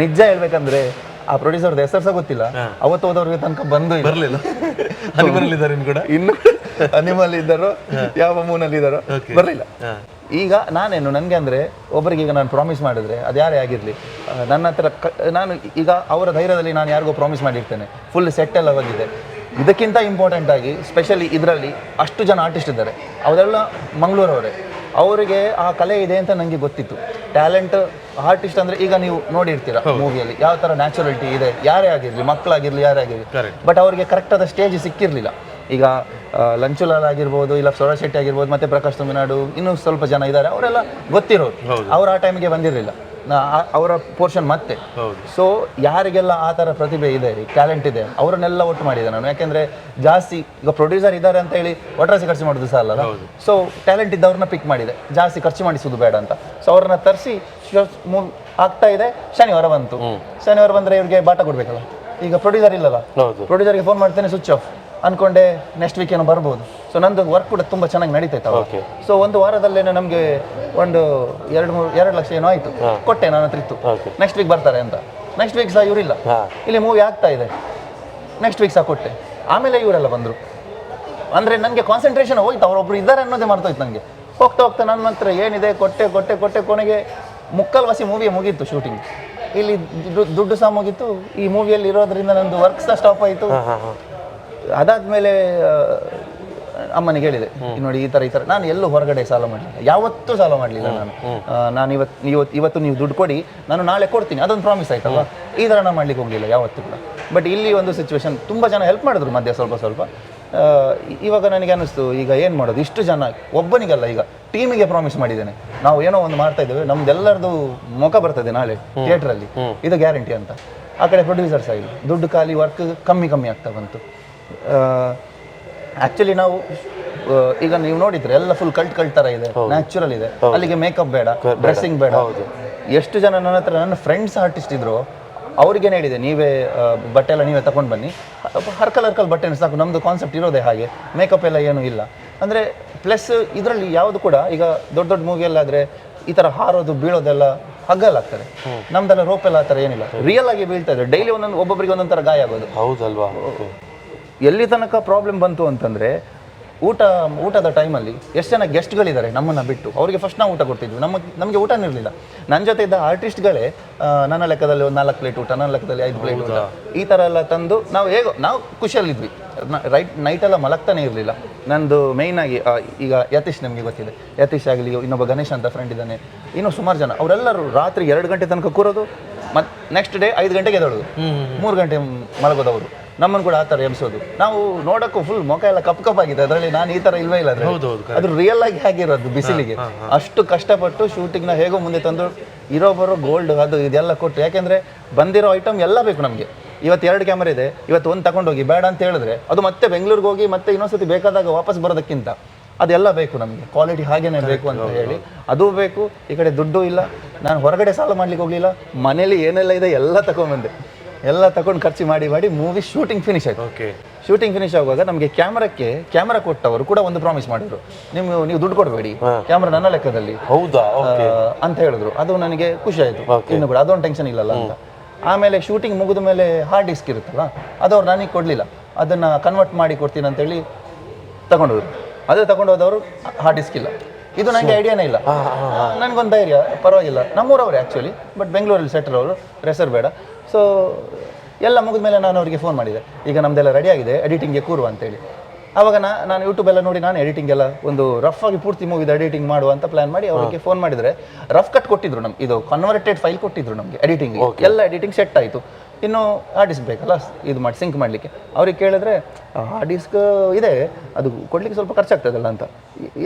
A: ನಿಜ ಹೇಳ್ಬೇಕಂದ್ರೆ ಆ ಪ್ರೊಡ್ಯೂಸರ್ದ ಹೆಸರು ಸಹ ಗೊತ್ತಿಲ್ಲ. ಅವತ್ತು ಹೋದವ್ರಿಗೆ ತನಕ ಬಂದು.
B: ಬರಲಿಲ್ಲ. ಹನಿಮನಲ್ಲಿ ಇದ್ದಾರೆ ಕೂಡ?
A: ಇನ್ನು ಅನಿಮಲ್ ಇದ್ದಾರೋ. ಯಾವ ಮೂನಲ್ಲಿ ಇದ್ದಾರೋ? ಬರಲಿಲ್ಲ. ಈಗ ನಾನೇನು ನನಗೆ ಅಂದರೆ ಒಬ್ಬರಿಗೆ ಈಗ ನಾನು ಪ್ರಾಮಿಸ್ ಮಾಡಿದ್ರೆ ಅದು ಯಾರೇ ಆಗಿರಲಿ ನನ್ನ ಹತ್ರ ನಾನು ಈಗ ಅವರ ಧೈರ್ಯದಲ್ಲಿ ನಾನು ಯಾರಿಗೂ ಪ್ರಾಮಿಸ್ ಮಾಡಿರ್ತೇನೆ. ಫುಲ್ ಸೆಟ್ ಎಲ್ಲ ಬಂದಿದೆ ಇದಕ್ಕಿಂತ ಇಂಪಾರ್ಟೆಂಟ್ ಆಗಿ ಸ್ಪೆಷಲಿ ಇದರಲ್ಲಿ ಅಷ್ಟು ಜನ ಆರ್ಟಿಸ್ಟ್ ಇದ್ದಾರೆ. ಅವರೆಲ್ಲ ಮಂಗಳೂರವರೇ. ಅವರಿಗೆ ಆ ಕಲೆ ಇದೆ ಅಂತ ನನಗೆ ಗೊತ್ತಿತ್ತು. ಟ್ಯಾಲೆಂಟ್ ಆರ್ಟಿಸ್ಟ್ ಅಂದ್ರೆ ಈಗ ನೀವು ನೋಡಿರ್ತೀರ ಮೂವಿಯಲ್ಲಿ ಯಾವ ತರ ನ್ಯಾಚುರಲಿಟಿ ಇದೆ ಯಾರೇ ಆಗಿರಲಿ ಮಕ್ಕಳಾಗಿರ್ಲಿ ಯಾರೇ ಆಗಿರಲಿ. ಬಟ್ ಅವರಿಗೆ ಕರೆಕ್ಟಾದ ಸ್ಟೇಜ್ ಸಿಕ್ಕಿರಲಿಲ್ಲ. ಈಗ ಲಂಚುಲಾಲ್ ಆಗಿರ್ಬೋದು ಇಲ್ಲ ಸೌರ ಶೆಟ್ಟಿ ಆಗಿರ್ಬೋದು ಮತ್ತೆ ಪ್ರಕಾಶ್ ತುಮಿನಾಡು ಇನ್ನೂ ಸ್ವಲ್ಪ ಜನ ಇದ್ದಾರೆ. ಅವರೆಲ್ಲ ಗೊತ್ತಿರೋರು. ಅವ್ರು ಆ ಟೈಮಿಗೆ ಬಂದಿರಲಿಲ್ಲ. ಅವರ ಪೋರ್ಷನ್ ಮತ್ತೆ. ಸೊ ಯಾರಿಗೆಲ್ಲ ಆ ಥರ ಪ್ರತಿಭೆ ಇದೆ ಟ್ಯಾಲೆಂಟ್ ಇದೆ ಅವರನ್ನೆಲ್ಲ ಒಟ್ಟು ಮಾಡಿದೆ ನಾನು. ಯಾಕೆಂದ್ರೆ ಜಾಸ್ತಿ ಈಗ ಪ್ರೊಡ್ಯೂಸರ್ ಇದ್ದಾರೆ ಅಂತ ಹೇಳಿ ಒಟ್ರಾಸಿ ಖರ್ಚು ಮಾಡೋದು ಸಹ ಅಲ್ಲ ಸೊ ಟ್ಯಾಲೆಂಟ್ ಇದ್ದವ್ರನ್ನ ಪಿಕ್ ಮಾಡಿದೆ. ಜಾಸ್ತಿ ಖರ್ಚು ಮಾಡಿಸೋದು ಬೇಡ ಅಂತ. ಸೊ ಅವ್ರನ್ನ ತರಿಸಿ ಆಗ್ತಾ ಇದೆ. ಶನಿವಾರ ಬಂತು. ಶನಿವಾರ ಬಂದ್ರೆ ಇವ್ರಿಗೆ ಬಾಟ ಕೊಡಬೇಕಲ್ಲ? ಈಗ ಪ್ರೊಡ್ಯೂಸರ್ ಇಲ್ಲಲ್ಲ? ಪ್ರೊಡ್ಯೂಸರ್ಗೆ ಫೋನ್ ಮಾಡ್ತೇನೆ ಸ್ವಿಚ್ ಆಫ್ ಅನ್ಕೊಂಡೆ ನೆಕ್ಸ್ಟ್ ವೀಕ್ ಏನೋ ಬರ್ಬೋದು. ಸೊ ನಂದು ವರ್ಕ್ ಕೂಡ ತುಂಬ ಚೆನ್ನಾಗಿ ನಡೀತೈತೆ
B: ಓಕೆ
A: ಸೊ ಒಂದು ವಾರದಲ್ಲೇನೆ ನಮಗೆ ಒಂದು ಎರಡು ಮೂರು ಎರಡು ಲಕ್ಷ ಏನೋ ಆಯಿತು. ಕೊಟ್ಟೆ ನನ್ನ ಹತ್ರ ಇತ್ತು. ನೆಕ್ಸ್ಟ್ ವೀಕ್ ಬರ್ತಾರೆ ಅಂತ. ನೆಕ್ಸ್ಟ್ ವೀಕ್ ಸಹ ಇವರಿಲ್ಲ. ಇಲ್ಲಿ ಮೂವಿ ಆಗ್ತಾ ಇದೆ. ನೆಕ್ಸ್ಟ್ ವೀಕ್ ಸಹ ಕೊಟ್ಟೆ. ಆಮೇಲೆ ಇವರೆಲ್ಲ ಬಂದರು. ಅಂದರೆ ನನಗೆ ಕಾನ್ಸಂಟ್ರೇಷನ್ ಹೋಯ್ತು. ಅವರೊಬ್ರು ಇದ್ದಾರೆ ಅನ್ನೋದೇ ಮರ್ತೋಯ್ತು ನನಗೆ ಹೋಗ್ತಾ ಹೋಗ್ತಾ ನನ್ನ ಹತ್ರ ಏನಿದೆ ಕೊಟ್ಟೆ ಕೊಟ್ಟೆ ಕೊಟ್ಟೆ ಕೊನೆಗೆ ಮುಕ್ಕಲ್ ವಸಿ ಮೂವಿ ಮುಗೀತು ಶೂಟಿಂಗ್ ಇಲ್ಲಿ ದುಡ್ಡು ಸಹ ಮುಗೀತು. ಈ ಮೂವಿಯಲ್ಲಿ ಇರೋದ್ರಿಂದ ನಂದು ವರ್ಕ್ ಸಹ ಸ್ಟಾಪ್ ಆಯಿತು. ಅದಾದ್ಮೇಲೆ ಅಮ್ಮನಿಗೆ ಹೇಳಿದೆ "ಈ ನೋಡಿ ಈ ತರ ಈ ತರ. ನಾನು ಎಲ್ಲೂ ಹೊರಗಡೆ ಸಾಲ ಮಾಡಲಿಲ್ಲ. ಯಾವತ್ತೂ ಸಾಲ ಮಾಡಲಿಲ್ಲ ನಾನು. ನಾನು ಇವತ್ತು ಇವತ್ತು ಇವತ್ತು ನೀವು ದುಡ್ಡು ಕೊಡಿ ನಾನು ನಾಳೆ ಕೊಡ್ತೀನಿ. ಅದೊಂದು ಪ್ರಾಮಿಸ್ ಆಯ್ತಲ್ವಾ? ಈ ಥರ ನಾನು ಮಾಡ್ಲಿಕ್ಕೆ ಹೋಗಲಿಲ್ಲ ಯಾವತ್ತೂ ಕೂಡ. ಬಟ್ ಇಲ್ಲಿ ಒಂದು ಸಿಚುವೇಶನ್ ತುಂಬ ಜನ ಹೆಲ್ಪ್ ಮಾಡಿದ್ರು ಮಧ್ಯೆ ಸ್ವಲ್ಪ ಸ್ವಲ್ಪ. ಇವಾಗ ನನಗೆ ಅನ್ನಿಸ್ತು ಈಗ ಏನು ಮಾಡೋದು? ಇಷ್ಟು ಜನ ಒಬ್ಬನಿಗಲ್ಲ ಈಗ ಟೀಮಿಗೆ ಪ್ರಾಮಿಸ್ ಮಾಡಿದ್ದೇನೆ. ನಾವು ಏನೋ ಒಂದು ಮಾಡ್ತಾ ಇದ್ದೇವೆ ನಮ್ದೆಲ್ಲರದು ಮುಖ ಬರ್ತದೆ ನಾಳೆ ಥಿಯೇಟ್ರಲ್ಲಿ ಇದು ಗ್ಯಾರಂಟಿ ಅಂತ. ಆ ಕಡೆ ಪ್ರೊಡ್ಯೂಸರ್ಸ್ ಆಗಿಲ್ಲ ದುಡ್ಡು ಖಾಲಿ ವರ್ಕ್ ಕಮ್ಮಿ ಕಮ್ಮಿ ಆಗ್ತಾ ಬಂತು. ಆಕ್ಚುಲಿ ನಾವು ಈಗ ನೀವು ನೋಡಿದ್ರೆ ಎಲ್ಲ ಫುಲ್ ಕಲ್ಟ್ ಕಲ್ಟ್ ತರ ಇದೆ. ನ್ಯಾಚುರಲ್ ಇದೆ. ಅಲ್ಲಿಗೆ ಮೇಕಪ್ ಬೇಡ ಡ್ರೆಸ್ಸಿಂಗ್ ಬೇಡ. ಎಷ್ಟು ಜನ ನನ್ನ ಹತ್ರ ನನ್ನ ಫ್ರೆಂಡ್ಸ್ ಆರ್ಟಿಸ್ಟ್ ಇದ್ರು ಅವ್ರಿಗೆ ಹೇಳಿದೆ ನೀವೇ ಬಟ್ಟೆ ಎಲ್ಲ ನೀವೇ ತಗೊಂಡು ಬನ್ನಿ. ಹರ್ಕಲ್ ಹರ್ಕಲ್ ಬಟ್ಟೆ ಸಾಕು ನಮ್ದು ಕಾನ್ಸೆಪ್ಟ್ ಇರೋದೇ ಹಾಗೆ. ಮೇಕಪ್ ಎಲ್ಲ ಏನೂ ಇಲ್ಲ. ಅಂದ್ರೆ ಪ್ಲಸ್ ಇದರಲ್ಲಿ ಯಾವುದು ಕೂಡ ಈಗ ದೊಡ್ಡ ದೊಡ್ಡ ಮೂವಿಯಲ್ಲಾದ್ರೆ ಈ ತರ ಹಾರೋದು ಬೀಳೋದೆಲ್ಲ ಹಗ್ಗಲಾಗ್ತದೆ ನಮ್ದೆಲ್ಲ ರೋಪ್ ಎಲ್ಲ ಆ ಥರ ಏನಿಲ್ಲ. ರಿಯಲ್ ಆಗಿ ಬೀಳ್ತಾ ಇದೆ. ಡೈಲಿ ಒಂದೊಂದು ಒಬ್ಬೊಬ್ಬರಿಗೆ ಒಂದೊಂದು ಥರ ಗಾಯ ಆಗೋದು.
B: ಹೌದಲ್ವಾ?
A: ಎಲ್ಲಿ ತನಕ ಪ್ರಾಬ್ಲಮ್ ಬಂತು ಅಂತಂದರೆ ಊಟ ಊಟದ ಟೈಮಲ್ಲಿ ಎಷ್ಟು ಜನ ಗೆಸ್ಟ್ಗಳಿದ್ದಾರೆ ನಮ್ಮನ್ನು ಬಿಟ್ಟು. ಅವರಿಗೆ ಫಸ್ಟ್ ನಾವು ಊಟ ಕೊಡ್ತಿದ್ವಿ. ನಮ್ಮ ನಮಗೆ ಊಟನೇ ಇರಲಿಲ್ಲ. ನನ್ನ ಜೊತೆ ಇದ್ದ ಆರ್ಟಿಸ್ಟ್ಗಳೇ ನನ್ನ ಲೆಕ್ಕದಲ್ಲಿ ಒಂದು ನಾಲ್ಕು ಪ್ಲೇಟ್ ಊಟ ನನ್ನ ಲೆಕ್ಕದಲ್ಲಿ ಐದು ಪ್ಲೇಟ್ ಊಟ. ಈ ಥರ ಎಲ್ಲ ತಂದು ನಾವು ಹೇಗೋ ನಾವು ಖುಷಿಯಲ್ಲಿದ್ವಿ ರೈಟ್ ನೈಟೆಲ್ಲ ಮಲಗ್ತಾನೆ ಇರಲಿಲ್ಲ. ನಂದು ಮೇಯ್ನ್ ಆಗಿ ಈಗ ಯತೀಶ್ ನಮಗೆ ಗೊತ್ತಿದೆ. ಯತೀಶ್ ಆಗಲಿ ಇನ್ನೊಬ್ಬ ಗಣೇಶ್ ಅಂತ ಫ್ರೆಂಡ್ ಇದ್ದಾನೆ. ಇನ್ನೂ ಸುಮಾರು ಜನ. ಅವರೆಲ್ಲರೂ ರಾತ್ರಿ ಎರಡು ಗಂಟೆ ತನಕ ಕೂರೋದು ಮತ್ತು ನೆಕ್ಸ್ಟ್ ಡೇ ಐದು ಗಂಟೆಗೆ ಎದ್ದೇಳೋದು. ಮೂರು ಗಂಟೆ ಮಲಗೋದವರು. ನಮ್ಮನ್ನು ಕೂಡ ಆ ಥರ ಎಬ್ಸೋದು. ನಾವು ನೋಡೋಕ್ಕೂ ಫುಲ್ ಮುಖ ಎಲ್ಲ ಕಪ್ ಕಪ್ ಆಗಿದೆ. ಅದರಲ್ಲಿ ನಾನು ಈ ಥರ ಇಲ್ವೇ ಇಲ್ಲ ಅದ್ರಲ್ಲಿ. ಅದು ರಿಯಲ್ ಆಗಿ ಹೇಗಿರೋದು ಬಿಸಿಲಿಗೆ. ಅಷ್ಟು ಕಷ್ಟಪಟ್ಟು ಶೂಟಿಂಗ್ನ ಹೇಗೋ ಮುಂದೆ ತಂದು ಇರೋ ಬರೋ ಗೋಲ್ಡ್ ಅದು ಇದೆಲ್ಲ ಕೊಟ್ಟು. ಯಾಕೆಂದರೆ ಬಂದಿರೋ ಐಟಮ್ ಎಲ್ಲ ಬೇಕು ನಮಗೆ. ಇವತ್ತು ಎರಡು ಕ್ಯಾಮರಾ ಇದೆ ಇವತ್ತು ಒಂದು ತಗೊಂಡೋಗಿ. ಬೇಡ ಅಂತ ಹೇಳಿದ್ರೆ ಅದು ಮತ್ತೆ ಬೆಂಗಳೂರಿಗೆ ಹೋಗಿ ಮತ್ತೆ ಇನ್ನೊಂದ್ಸತಿ ಬೇಕಾದಾಗ ವಾಪಸ್ ಬರೋದಕ್ಕಿಂತ ಅದೆಲ್ಲ ಬೇಕು ನಮಗೆ. ಕ್ವಾಲಿಟಿ ಹಾಗೇನೆ ಬೇಕು ಅಂತ ಹೇಳಿ. ಅದು ಬೇಕು ಈ ಕಡೆ ದುಡ್ಡು ಇಲ್ಲ. ನಾನು ಹೊರಗಡೆ ಸಾಲ ಮಾಡ್ಲಿಕ್ಕೆ ಹೋಗಲಿಲ್ಲ. ಮನೇಲಿ ಏನೆಲ್ಲ ಇದೆ ಎಲ್ಲ ತಗೊಂಡ್ಬಂದೆ. ಎಲ್ಲ ತಗೊಂಡು ಖರ್ಚು ಮಾಡಿ ಮಾಡಿ ಮೂವಿ ಶೂಟಿಂಗ್ ಫಿನಿಶ್ ಆಯ್ತು.
B: ಓಕೆ
A: ಶೂಟಿಂಗ್ ಫಿನಿಶ್ ಆಗುವಾಗ ನಮಗೆ ಕ್ಯಾಮ್ರಾಕ್ಕೆ ಕ್ಯಾಮ್ರಾ ಕೊಟ್ಟವರು ಕೂಡ ಒಂದು ಪ್ರಾಮಿಸ್ ಮಾಡಿದ್ರು. ನೀವು ನೀವು ದುಡ್ಡು ಕೊಡಬೇಡಿ ಕ್ಯಾಮರಾ ನನ್ನ ಲೆಕ್ಕದಲ್ಲಿ.
B: ಹೌದಾ?
A: ಅಂತ ಹೇಳಿದ್ರು. ಅದು ನನಗೆ ಖುಷಿ ಆಯ್ತು. ಇನ್ನು ಕೂಡ ಅದೊಂದು ಟೆನ್ಷನ್ ಇಲ್ಲಲ್ಲ ಅಂತ. ಆಮೇಲೆ ಶೂಟಿಂಗ್ ಮುಗಿದ ಮೇಲೆ ಹಾರ್ಡ್ ಡಿಸ್ಕ್ ಇರುತ್ತಲ್ಲ ಅದು ಅವ್ರು ನನಗೆ ಕೊಡಲಿಲ್ಲ. ಅದನ್ನ ಕನ್ವರ್ಟ್ ಮಾಡಿ ಕೊಡ್ತೀನಿ ಅಂತೇಳಿ ತಗೊಂಡೋದ್ರು. ಅದು ತಗೊಂಡೋದವರು ಹಾರ್ಡ್ ಡಿಸ್ಕ್ ಇಲ್ಲ. ಇದು ನನಗೆ ಐಡಿಯಾನೇ ಇಲ್ಲ. ನನಗೊಂದು ಧೈರ್ಯ ಪರವಾಗಿಲ್ಲ. ನಮ್ಮೂರವ್ರೆ ಆ್ಯಕ್ಚುಲಿ ಬಟ್ ಬೆಂಗಳೂರಲ್ಲಿ ಸೆಟ್ಲ್ ಅವರು ರೆಸರ್ ಬೇಡ. ಸೊ ಎಲ್ಲ ಮುಗಿದ ಮೇಲೆ ನಾನು ಅವರಿಗೆ ಫೋನ್ ಮಾಡಿದೆ. ಈಗ ನಮ್ದೆಲ್ಲ ರೆಡಿ ಆಗಿದೆ ಎಡಿಟಿಂಗ್ಗೆ ಕೂರುವ ಅಂತೇಳಿ. ಆವಾಗ ನಾ ನಾನು ಯೂಟ್ಯೂಬ್ ಎಲ್ಲ ನೋಡಿ ನಾನು ಎಡಿಟಿಂಗ್ ಎಲ್ಲ ಒಂದು ರಫ್ ಆಗಿ ಪೂರ್ತಿ ಮೂವಿದ ಎಡಿಟಿಂಗ್ ಮಾಡುವ ಅಂತ ಪ್ಲಾನ್ ಮಾಡಿ ಅವರಿಗೆ ಫೋನ್ ಮಾಡಿದರೆ ರಫ್ ಕಟ್ ಕೊಟ್ಟಿದ್ರು ನಮ್ಗೆ. ಇದು ಕನ್ವರ್ಟೆಡ್ ಫೈಲ್ ಕೊಟ್ಟಿದ್ರು ನಮಗೆ ಎಡಿಟಿಂಗ್ ಎಲ್ಲ ಎಡಿಟಿಂಗ್ ಸೆಟ್ ಆಯಿತು. ಇನ್ನು ಹಾರ್ಡ್ ಡಿಸ್ಕ್ ಬೇಕಲ್ಲ ಇದು ಮಾಡಿ ಸಿಂಕ್ ಮಾಡಲಿಕ್ಕೆ. ಅವ್ರಿಗೆ ಕೇಳಿದ್ರೆ ಆ ಡಿಸ್ಕ್ ಇದೆ ಅದು ಕೊಡ್ಲಿಕ್ಕೆ ಸ್ವಲ್ಪ ಖರ್ಚಾಗ್ತದಲ್ಲ ಅಂತ.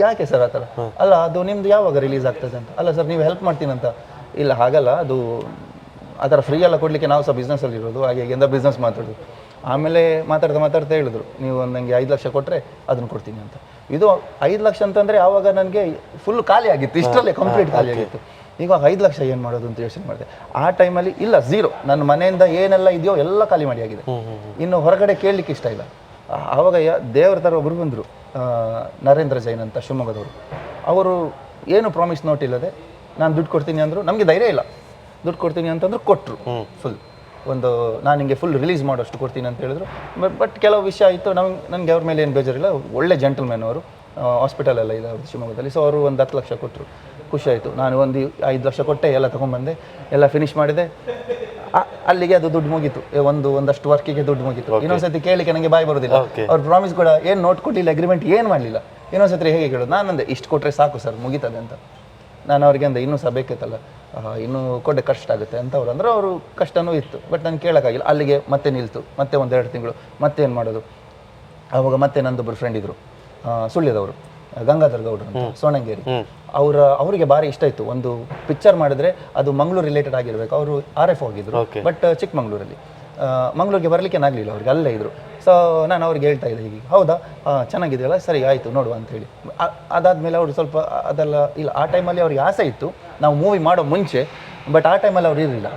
A: ಯಾಕೆ ಸರ್ ಆ ಥರ? ಅಲ್ಲ ಅದು ನಿಮ್ದು ಯಾವಾಗ ರಿಲೀಸ್ ಆಗ್ತದೆ ಅಂತ. ಅಲ್ಲ ಸರ್ ನೀವು ಹೆಲ್ಪ್ ಮಾಡ್ತೀನಂತ. ಇಲ್ಲ ಹಾಗಲ್ಲ ಅದು ಆ ಥರ ಫ್ರೀ ಎಲ್ಲ ಕೊಡಲಿಕ್ಕೆ ನಾವು ಸಹ ಬಿಸ್ನೆಸ್ಸಲ್ಲಿ ಇರೋದು ಹಾಗೆ ಹೇಗೆಂದ ಬಿಸ್ನೆಸ್ ಮಾತಾಡೋದು. ಆಮೇಲೆ ಮಾತಾಡ್ತಾ ಮಾತಾಡ್ತಾ ಹೇಳಿದ್ರು ನೀವು ನನಗೆ ಐದು ಲಕ್ಷ ಕೊಟ್ಟರೆ ಅದನ್ನು ಕೊಡ್ತೀನಿ ಅಂತ. ಇದು ಐದು ಲಕ್ಷ ಅಂತಂದರೆ ಆವಾಗ ನನಗೆ ಫುಲ್ ಖಾಲಿ ಆಗಿತ್ತು ಇಷ್ಟರಲ್ಲೇ ಕಂಪ್ಲೀಟ್ ಖಾಲಿ ಆಗಿತ್ತು. ಈಗ ಐದು ಲಕ್ಷ ಏನು ಮಾಡೋದು ಅಂತ ಯೋಚನೆ ಮಾಡಿದೆ. ಆ ಟೈಮಲ್ಲಿ ಇಲ್ಲ ಝೀರೋ ನನ್ನ ಮನೆಯಿಂದ ಏನೆಲ್ಲ ಇದೆಯೋ ಎಲ್ಲ ಖಾಲಿ ಮಾಡಿ ಆಗಿದೆ. ಇನ್ನು ಹೊರಗಡೆ ಕೇಳಲಿಕ್ಕೆ ಇಷ್ಟ ಇಲ್ಲ. ಆವಾಗ ಯಾ ದೇವ್ರ ಥರ ಒಬ್ಬರು ಬಂದರು ನರೇಂದ್ರ ಜೈನ್ ಅಂತ ಶಿವಮೊಗ್ಗದವರು. ಅವರು ಏನು ಪ್ರಾಮಿಸ್ ನೋಟ್ ಇಲ್ಲದೆ ನಾನು ದುಡ್ಡು ಕೊಡ್ತೀನಿ ಅಂದರು ನಮಗೆ ಧೈರ್ಯ ಇಲ್ಲ. ದುಡ್ಡು ಕೊಡ್ತೀನಿ ಅಂತಂದ್ರೆ ಕೊಟ್ಟರು ಫುಲ್ ಒಂದು ನಾನು ನಿಮಗೆ ಫುಲ್ ರಿಲೀಸ್ ಮಾಡೋಷ್ಟು ಕೊಡ್ತೀನಿ ಅಂತ ಹೇಳಿದ್ರು. ಬಟ್ ಬಟ್ ಕೆಲವು ವಿಷಯ ಆಯಿತು ನಮ್ಗೆ ನನಗೆ ಅವ್ರ ಮೇಲೆ ಏನು ಬೇಜಾರಿಲ್ಲ. ಒಳ್ಳೆ ಜೆಂಟಲ್ಮ್ಯಾನ್ ಅವರು. ಹಾಸ್ಪಿಟಲ್ ಎಲ್ಲ ಇದೆ ಅವ್ರದ್ದು ಶಿವಮೊಗ್ಗದಲ್ಲಿ. ಸೊ ಅವರು ಒಂದು ಹತ್ತು ಲಕ್ಷ ಕೊಟ್ಟರು ಖುಷಿಯಾಯಿತು ಆಯಿತು. ನಾನು ಒಂದು ಐದು ಲಕ್ಷ ಕೊಟ್ಟೆ ಎಲ್ಲ ತೊಗೊಂಬಂದೆ ಎಲ್ಲ ಫಿನಿಶ್ ಮಾಡಿದೆ. ಅಲ್ಲಿಗೆ ಅದು ದುಡ್ಡು ಮುಗೀತು. ಒಂದು ಒಂದಷ್ಟು ವರ್ಕಿಗೆ ದುಡ್ಡು ಮುಗೀತು. ಇನ್ನೊಂದ್ಸತಿ ಕೇಳಿಕ್ಕೆ ನನಗೆ ಬಾಯಿ ಬರೋದಿಲ್ಲ. ಅವ್ರ ಪ್ರಾಮಿಸ್ ಕೂಡ ಏನು ನೋಟ್ ಕೊಟ್ಟಿಲ್ಲ ಅಗ್ರಿಮೆಂಟ್ ಏನು ಮಾಡಲಿಲ್ಲ. ಇನ್ನೊಂದ್ಸತಿ ಹೇಗೆ ಕೇಳೋದು? ನಾನು ಅಂದೆ ಇಷ್ಟು ಕೊಟ್ಟರೆ ಸಾಕು ಸರ್ ಮುಗೀತದೆ ಅಂತ. ನಾನು ಅವ್ರಿಗೆ ಅಂದೆ ಇನ್ನೂ ಸಹ ಬೇಕಿತ್ತಲ್ಲ ಇನ್ನೂ ಕೊಡೆ ಕಷ್ಟ ಆಗುತ್ತೆ ಅಂತ ಅವ್ರು ಅಂದ್ರೆ. ಅವರು ಕಷ್ಟನೂ ಇತ್ತು ಬಟ್ ನಾನು ಕೇಳೋಕ್ಕಾಗಿಲ್ಲ. ಅಲ್ಲಿಗೆ ಮತ್ತೆ ನಿಲ್ತು ಮತ್ತೆ ಒಂದೆರಡು ತಿಂಗಳು ಮತ್ತೆ ಏನು ಮಾಡೋದು? ಅವಾಗ ಮತ್ತೆ ನಂದೊಬ್ಬರು ಫ್ರೆಂಡ್ ಇದ್ರು ಆ, ಸುಳ್ಯದವರು ಗಂಗಾಧರ್ ಗೌಡ್ರು ಅಂತ ಸೋಣಂಗೇರಿ. ಅವರ ಅವರಿಗೆ ಭಾರಿ ಇಷ್ಟ ಇತ್ತು. ಒಂದು ಪಿಕ್ಚರ್ ಮಾಡಿದ್ರೆ ಅದು ಮಂಗಳೂರು ರಿಲೇಟೆಡ್ ಆಗಿರಬೇಕು. ಅವರು ಆರ್ ಎಫ್ ಹೋಗಿದ್ರು ಬಟ್ ಚಿಕ್ಕಮಂಗ್ಳೂರಲ್ಲಿ. ಮಂಗಳೂರಿಗೆ ಬರಲಿಕ್ಕೆ ಆಗಲಿಲ್ಲ ಅವ್ರಿಗೆ ಅಲ್ಲೇ ಇದ್ರು. ಸೊ ನಾನು ಅವ್ರಿಗೆ ಹೇಳ್ತಾ ಇದ್ದೆ ಹೀಗೆ ಹೌದಾ? ಚೆನ್ನಾಗಿದೆಯಲ್ಲ ಸರಿ ಆಯಿತು ನೋಡುವ ಅಂತೇಳಿ ಹೇಳಿ. ಅದಾದ್ಮೇಲೆ ಅವರು ಸ್ವಲ್ಪ ಅದೆಲ್ಲ ಇಲ್ಲ ಆ ಟೈಮಲ್ಲಿ ಅವ್ರಿಗೆ ಆಸೆ ಇತ್ತು. ನಾವು ಮೂವಿ ಮಾಡೋ ಮುಂಚೆ ಬಟ್ ಆ ಟೈಮಲ್ಲಿ ಅವ್ರು ಇರಲಿಲ್ಲ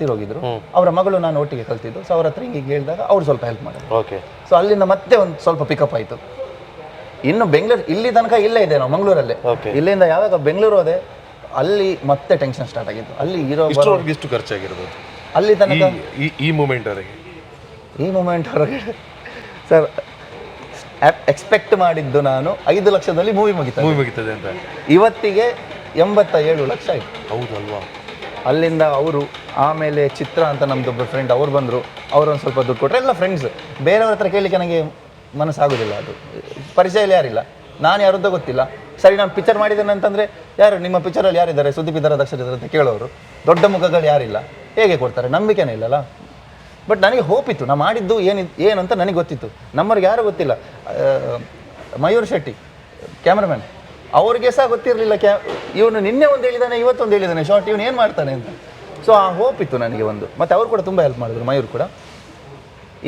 A: ತಿರೋಗಿದ್ರು. ಅವರ ಮಗಳು ನಾನು ಒಟ್ಟಿಗೆ ಕಲ್ತಿದ್ದು. ಸೊ ಅವ್ರ ಹತ್ರ ಹಿಂಗೆ ಹೇಳಿದಾಗ ಅವ್ರು ಸ್ವಲ್ಪ ಹೆಲ್ಪ್ ಮಾಡಿದ್ರು.
B: ಓಕೆ
A: ಸೊ ಅಲ್ಲಿಂದ ಮತ್ತೆ ಒಂದು ಸ್ವಲ್ಪ ಪಿಕಪ್ ಆಯಿತು. ಇನ್ನು ಬೆಂಗಳೂರು ಇಲ್ಲಿ ತನಕ ಇಲ್ಲೇ ಇದೆ ನಾವು ಮಂಗಳೂರಲ್ಲೇ. ಇಲ್ಲಿಂದ ಯಾವಾಗ ಬೆಂಗಳೂರು ಹೋದೆ ಅಲ್ಲಿ ಮತ್ತೆ ಟೆನ್ಷನ್ ಸ್ಟಾರ್ಟ್ ಆಗಿತ್ತು. ಅಲ್ಲಿ ಇರೋ
B: ಎಷ್ಟು ಖರ್ಚಾಗಿರ್ಬೋದು?
A: ಅಲ್ಲಿ ತನಕ?
B: ಈ ಈ ಮೂಮೆಂಟ್ ವರೆಗೆ
A: ಈ ಮೂಮೆಂಟ್ ಅವರಿಗೆ. ಸರ್ ಎಕ್ಸ್ಪೆಕ್ಟ್ ಮಾಡಿದ್ದು ನಾನು ಐದು ಲಕ್ಷದಲ್ಲಿ ಮೂವಿ ಮುಗಿತದೆ.
B: ಮೂವಿ ಮುಗಿತದೆ ಅಂತ.
A: ಇವತ್ತಿಗೆ ಎಂಬತ್ತ ಏಳು ಲಕ್ಷ ಆಯಿತು.
B: ಹೌದಲ್ವಾ?
A: ಅಲ್ಲಿಂದ ಅವರು ಆಮೇಲೆ ಚಿತ್ರ ಅಂತ ನಮ್ಮದೊಬ್ಬ ಫ್ರೆಂಡ್ ಅವ್ರು ಬಂದರು. ಅವರೊಂದು ಸ್ವಲ್ಪ ದುಡ್ಡು ಕೊಟ್ಟರೆ ಎಲ್ಲ ಫ್ರೆಂಡ್ಸ್ ಬೇರೆಯವ್ರ ಹತ್ರ ಕೇಳಲಿಕ್ಕೆ ನನಗೆ ಮನಸ್ಸಾಗೋದಿಲ್ಲ ಅದು. ಪರಿಚಯಲ್ಲಿ ಯಾರಿಲ್ಲ. ನಾನು ಯಾರದ್ದು ಗೊತ್ತಿಲ್ಲ. ಸರಿ ನಾನು ಪಿಕ್ಚರ್ ಮಾಡಿದ್ದೇನೆ ಅಂತಂದರೆ ಯಾರು ನಿಮ್ಮ ಪಿಕ್ಚರಲ್ಲಿ ಯಾರಿದ್ದಾರೆ? ಸುದೀಪ್ ಇದ್ದಾರೆ ದಕ್ಷ ಅಂತ ಕೇಳೋರು. ದೊಡ್ಡ ಮುಖಗಳು ಯಾರಿಲ್ಲ. ಹೇಗೆ ಕೊಡ್ತಾರೆ? ನಂಬಿಕೆನೇ ಇಲ್ಲಲ್ಲ. ಬಟ್ ನನಗೆ ಹೋಪ್ ಇತ್ತು ನಾನು ಮಾಡಿದ್ದು ಏನು ಏನಂತ ನನಗೆ ಗೊತ್ತಿತ್ತು. ನಮ್ಮವ್ರಿಗೆ ಯಾರು ಗೊತ್ತಿಲ್ಲ. ಮಯೂರ್ ಶೆಟ್ಟಿ ಕ್ಯಾಮ್ರಾಮನ್ ಅವ್ರಿಗೆ ಸಹ ಗೊತ್ತಿರಲಿಲ್ಲ ಕ್ಯಾ, ಇವನು ನಿನ್ನೆ ಒಂದು ಹೇಳಿದಾನೆ, ಇವತ್ತೊಂದು ಹೇಳಿದಾನೆ ಶಾರ್ಟ್ ಇವನು ಏನು ಮಾಡ್ತಾನೆ ಅಂತ. ಸೊ ಆ ಹೋಪ್ ಇತ್ತು ನನಗೆ ಒಂದು. ಮತ್ತು ಅವ್ರು ಕೂಡ ತುಂಬ ಹೆಲ್ಪ್ ಮಾಡಿದ್ರು, ಮಯೂರ್ ಕೂಡ.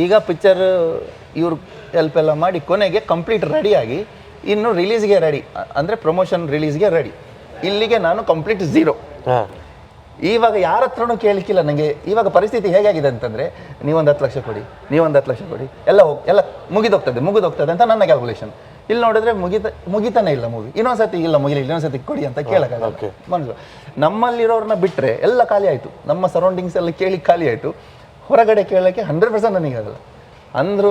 A: ಈಗ ಪಿಕ್ಚರ್ ಇವ್ರು ಹೆಲ್ಪ್ ಎಲ್ಲ ಮಾಡಿ ಕೊನೆಗೆ ಕಂಪ್ಲೀಟ್ ರೆಡಿಯಾಗಿ ಇನ್ನು ರಿಲೀಸ್ಗೆ ರೆಡಿ ಅಂದರೆ ಪ್ರಮೋಷನ್ ರಿಲೀಸ್ಗೆ ರೆಡಿ ಇಲ್ಲಿಗೆ ನಾನು ಕಂಪ್ಲೀಟ್ ಝೀರೋ ಇವಾಗ ಯಾರ ಹತ್ರನೂ ಕೇಳಿಕ್ಕಿಲ್ಲ ನನಗೆ ಇವಾಗ ಪರಿಸ್ಥಿತಿ ಹೇಗಾಗಿದೆ ಅಂತಂದರೆ ನೀವೊಂದು ಹತ್ತು ಲಕ್ಷ ಕೊಡಿ ನೀವೊಂದು ಹತ್ತು ಲಕ್ಷ ಕೊಡಿ ಎಲ್ಲ ಹೋಗಿ ಎಲ್ಲ ಮುಗಿದೋಗ್ತದೆ ಮುಗಿದೋಗ್ತದೆ ಅಂತ ನನ್ನ ಕ್ಯಾಲ್ಕುಲೇಷನ್ ಇಲ್ಲಿ ನೋಡಿದ್ರೆ ಮುಗಿತ ಮುಗಿತಾನೆ ಇಲ್ಲ ಮೂವಿ ಇನ್ನೊಂದ್ಸತಿ ಇಲ್ಲ ಮುಗಿಲಿಲ್ಲ ಇನ್ನೊಂದ್ಸತಿ ಕೊಡಿ ಅಂತ ಕೇಳೋಕ್ಕಾಗಲ್ಲ. ಮನಸ್ಸು ನಮ್ಮಲ್ಲಿರೋರನ್ನ ಬಿಟ್ಟರೆ ಎಲ್ಲ ಖಾಲಿ ಆಯಿತು. ನಮ್ಮ ಸರೌಂಡಿಂಗ್ಸ್ ಎಲ್ಲ ಕೇಳಿ ಖಾಲಿ ಆಯಿತು. ಹೊರಗಡೆ ಕೇಳೋಕ್ಕೆ ಹಂಡ್ರೆಡ್ ಪರ್ಸೆಂಟ್ ನನಗೆ ಆಗಲ್ಲ ಅಂದ್ರೂ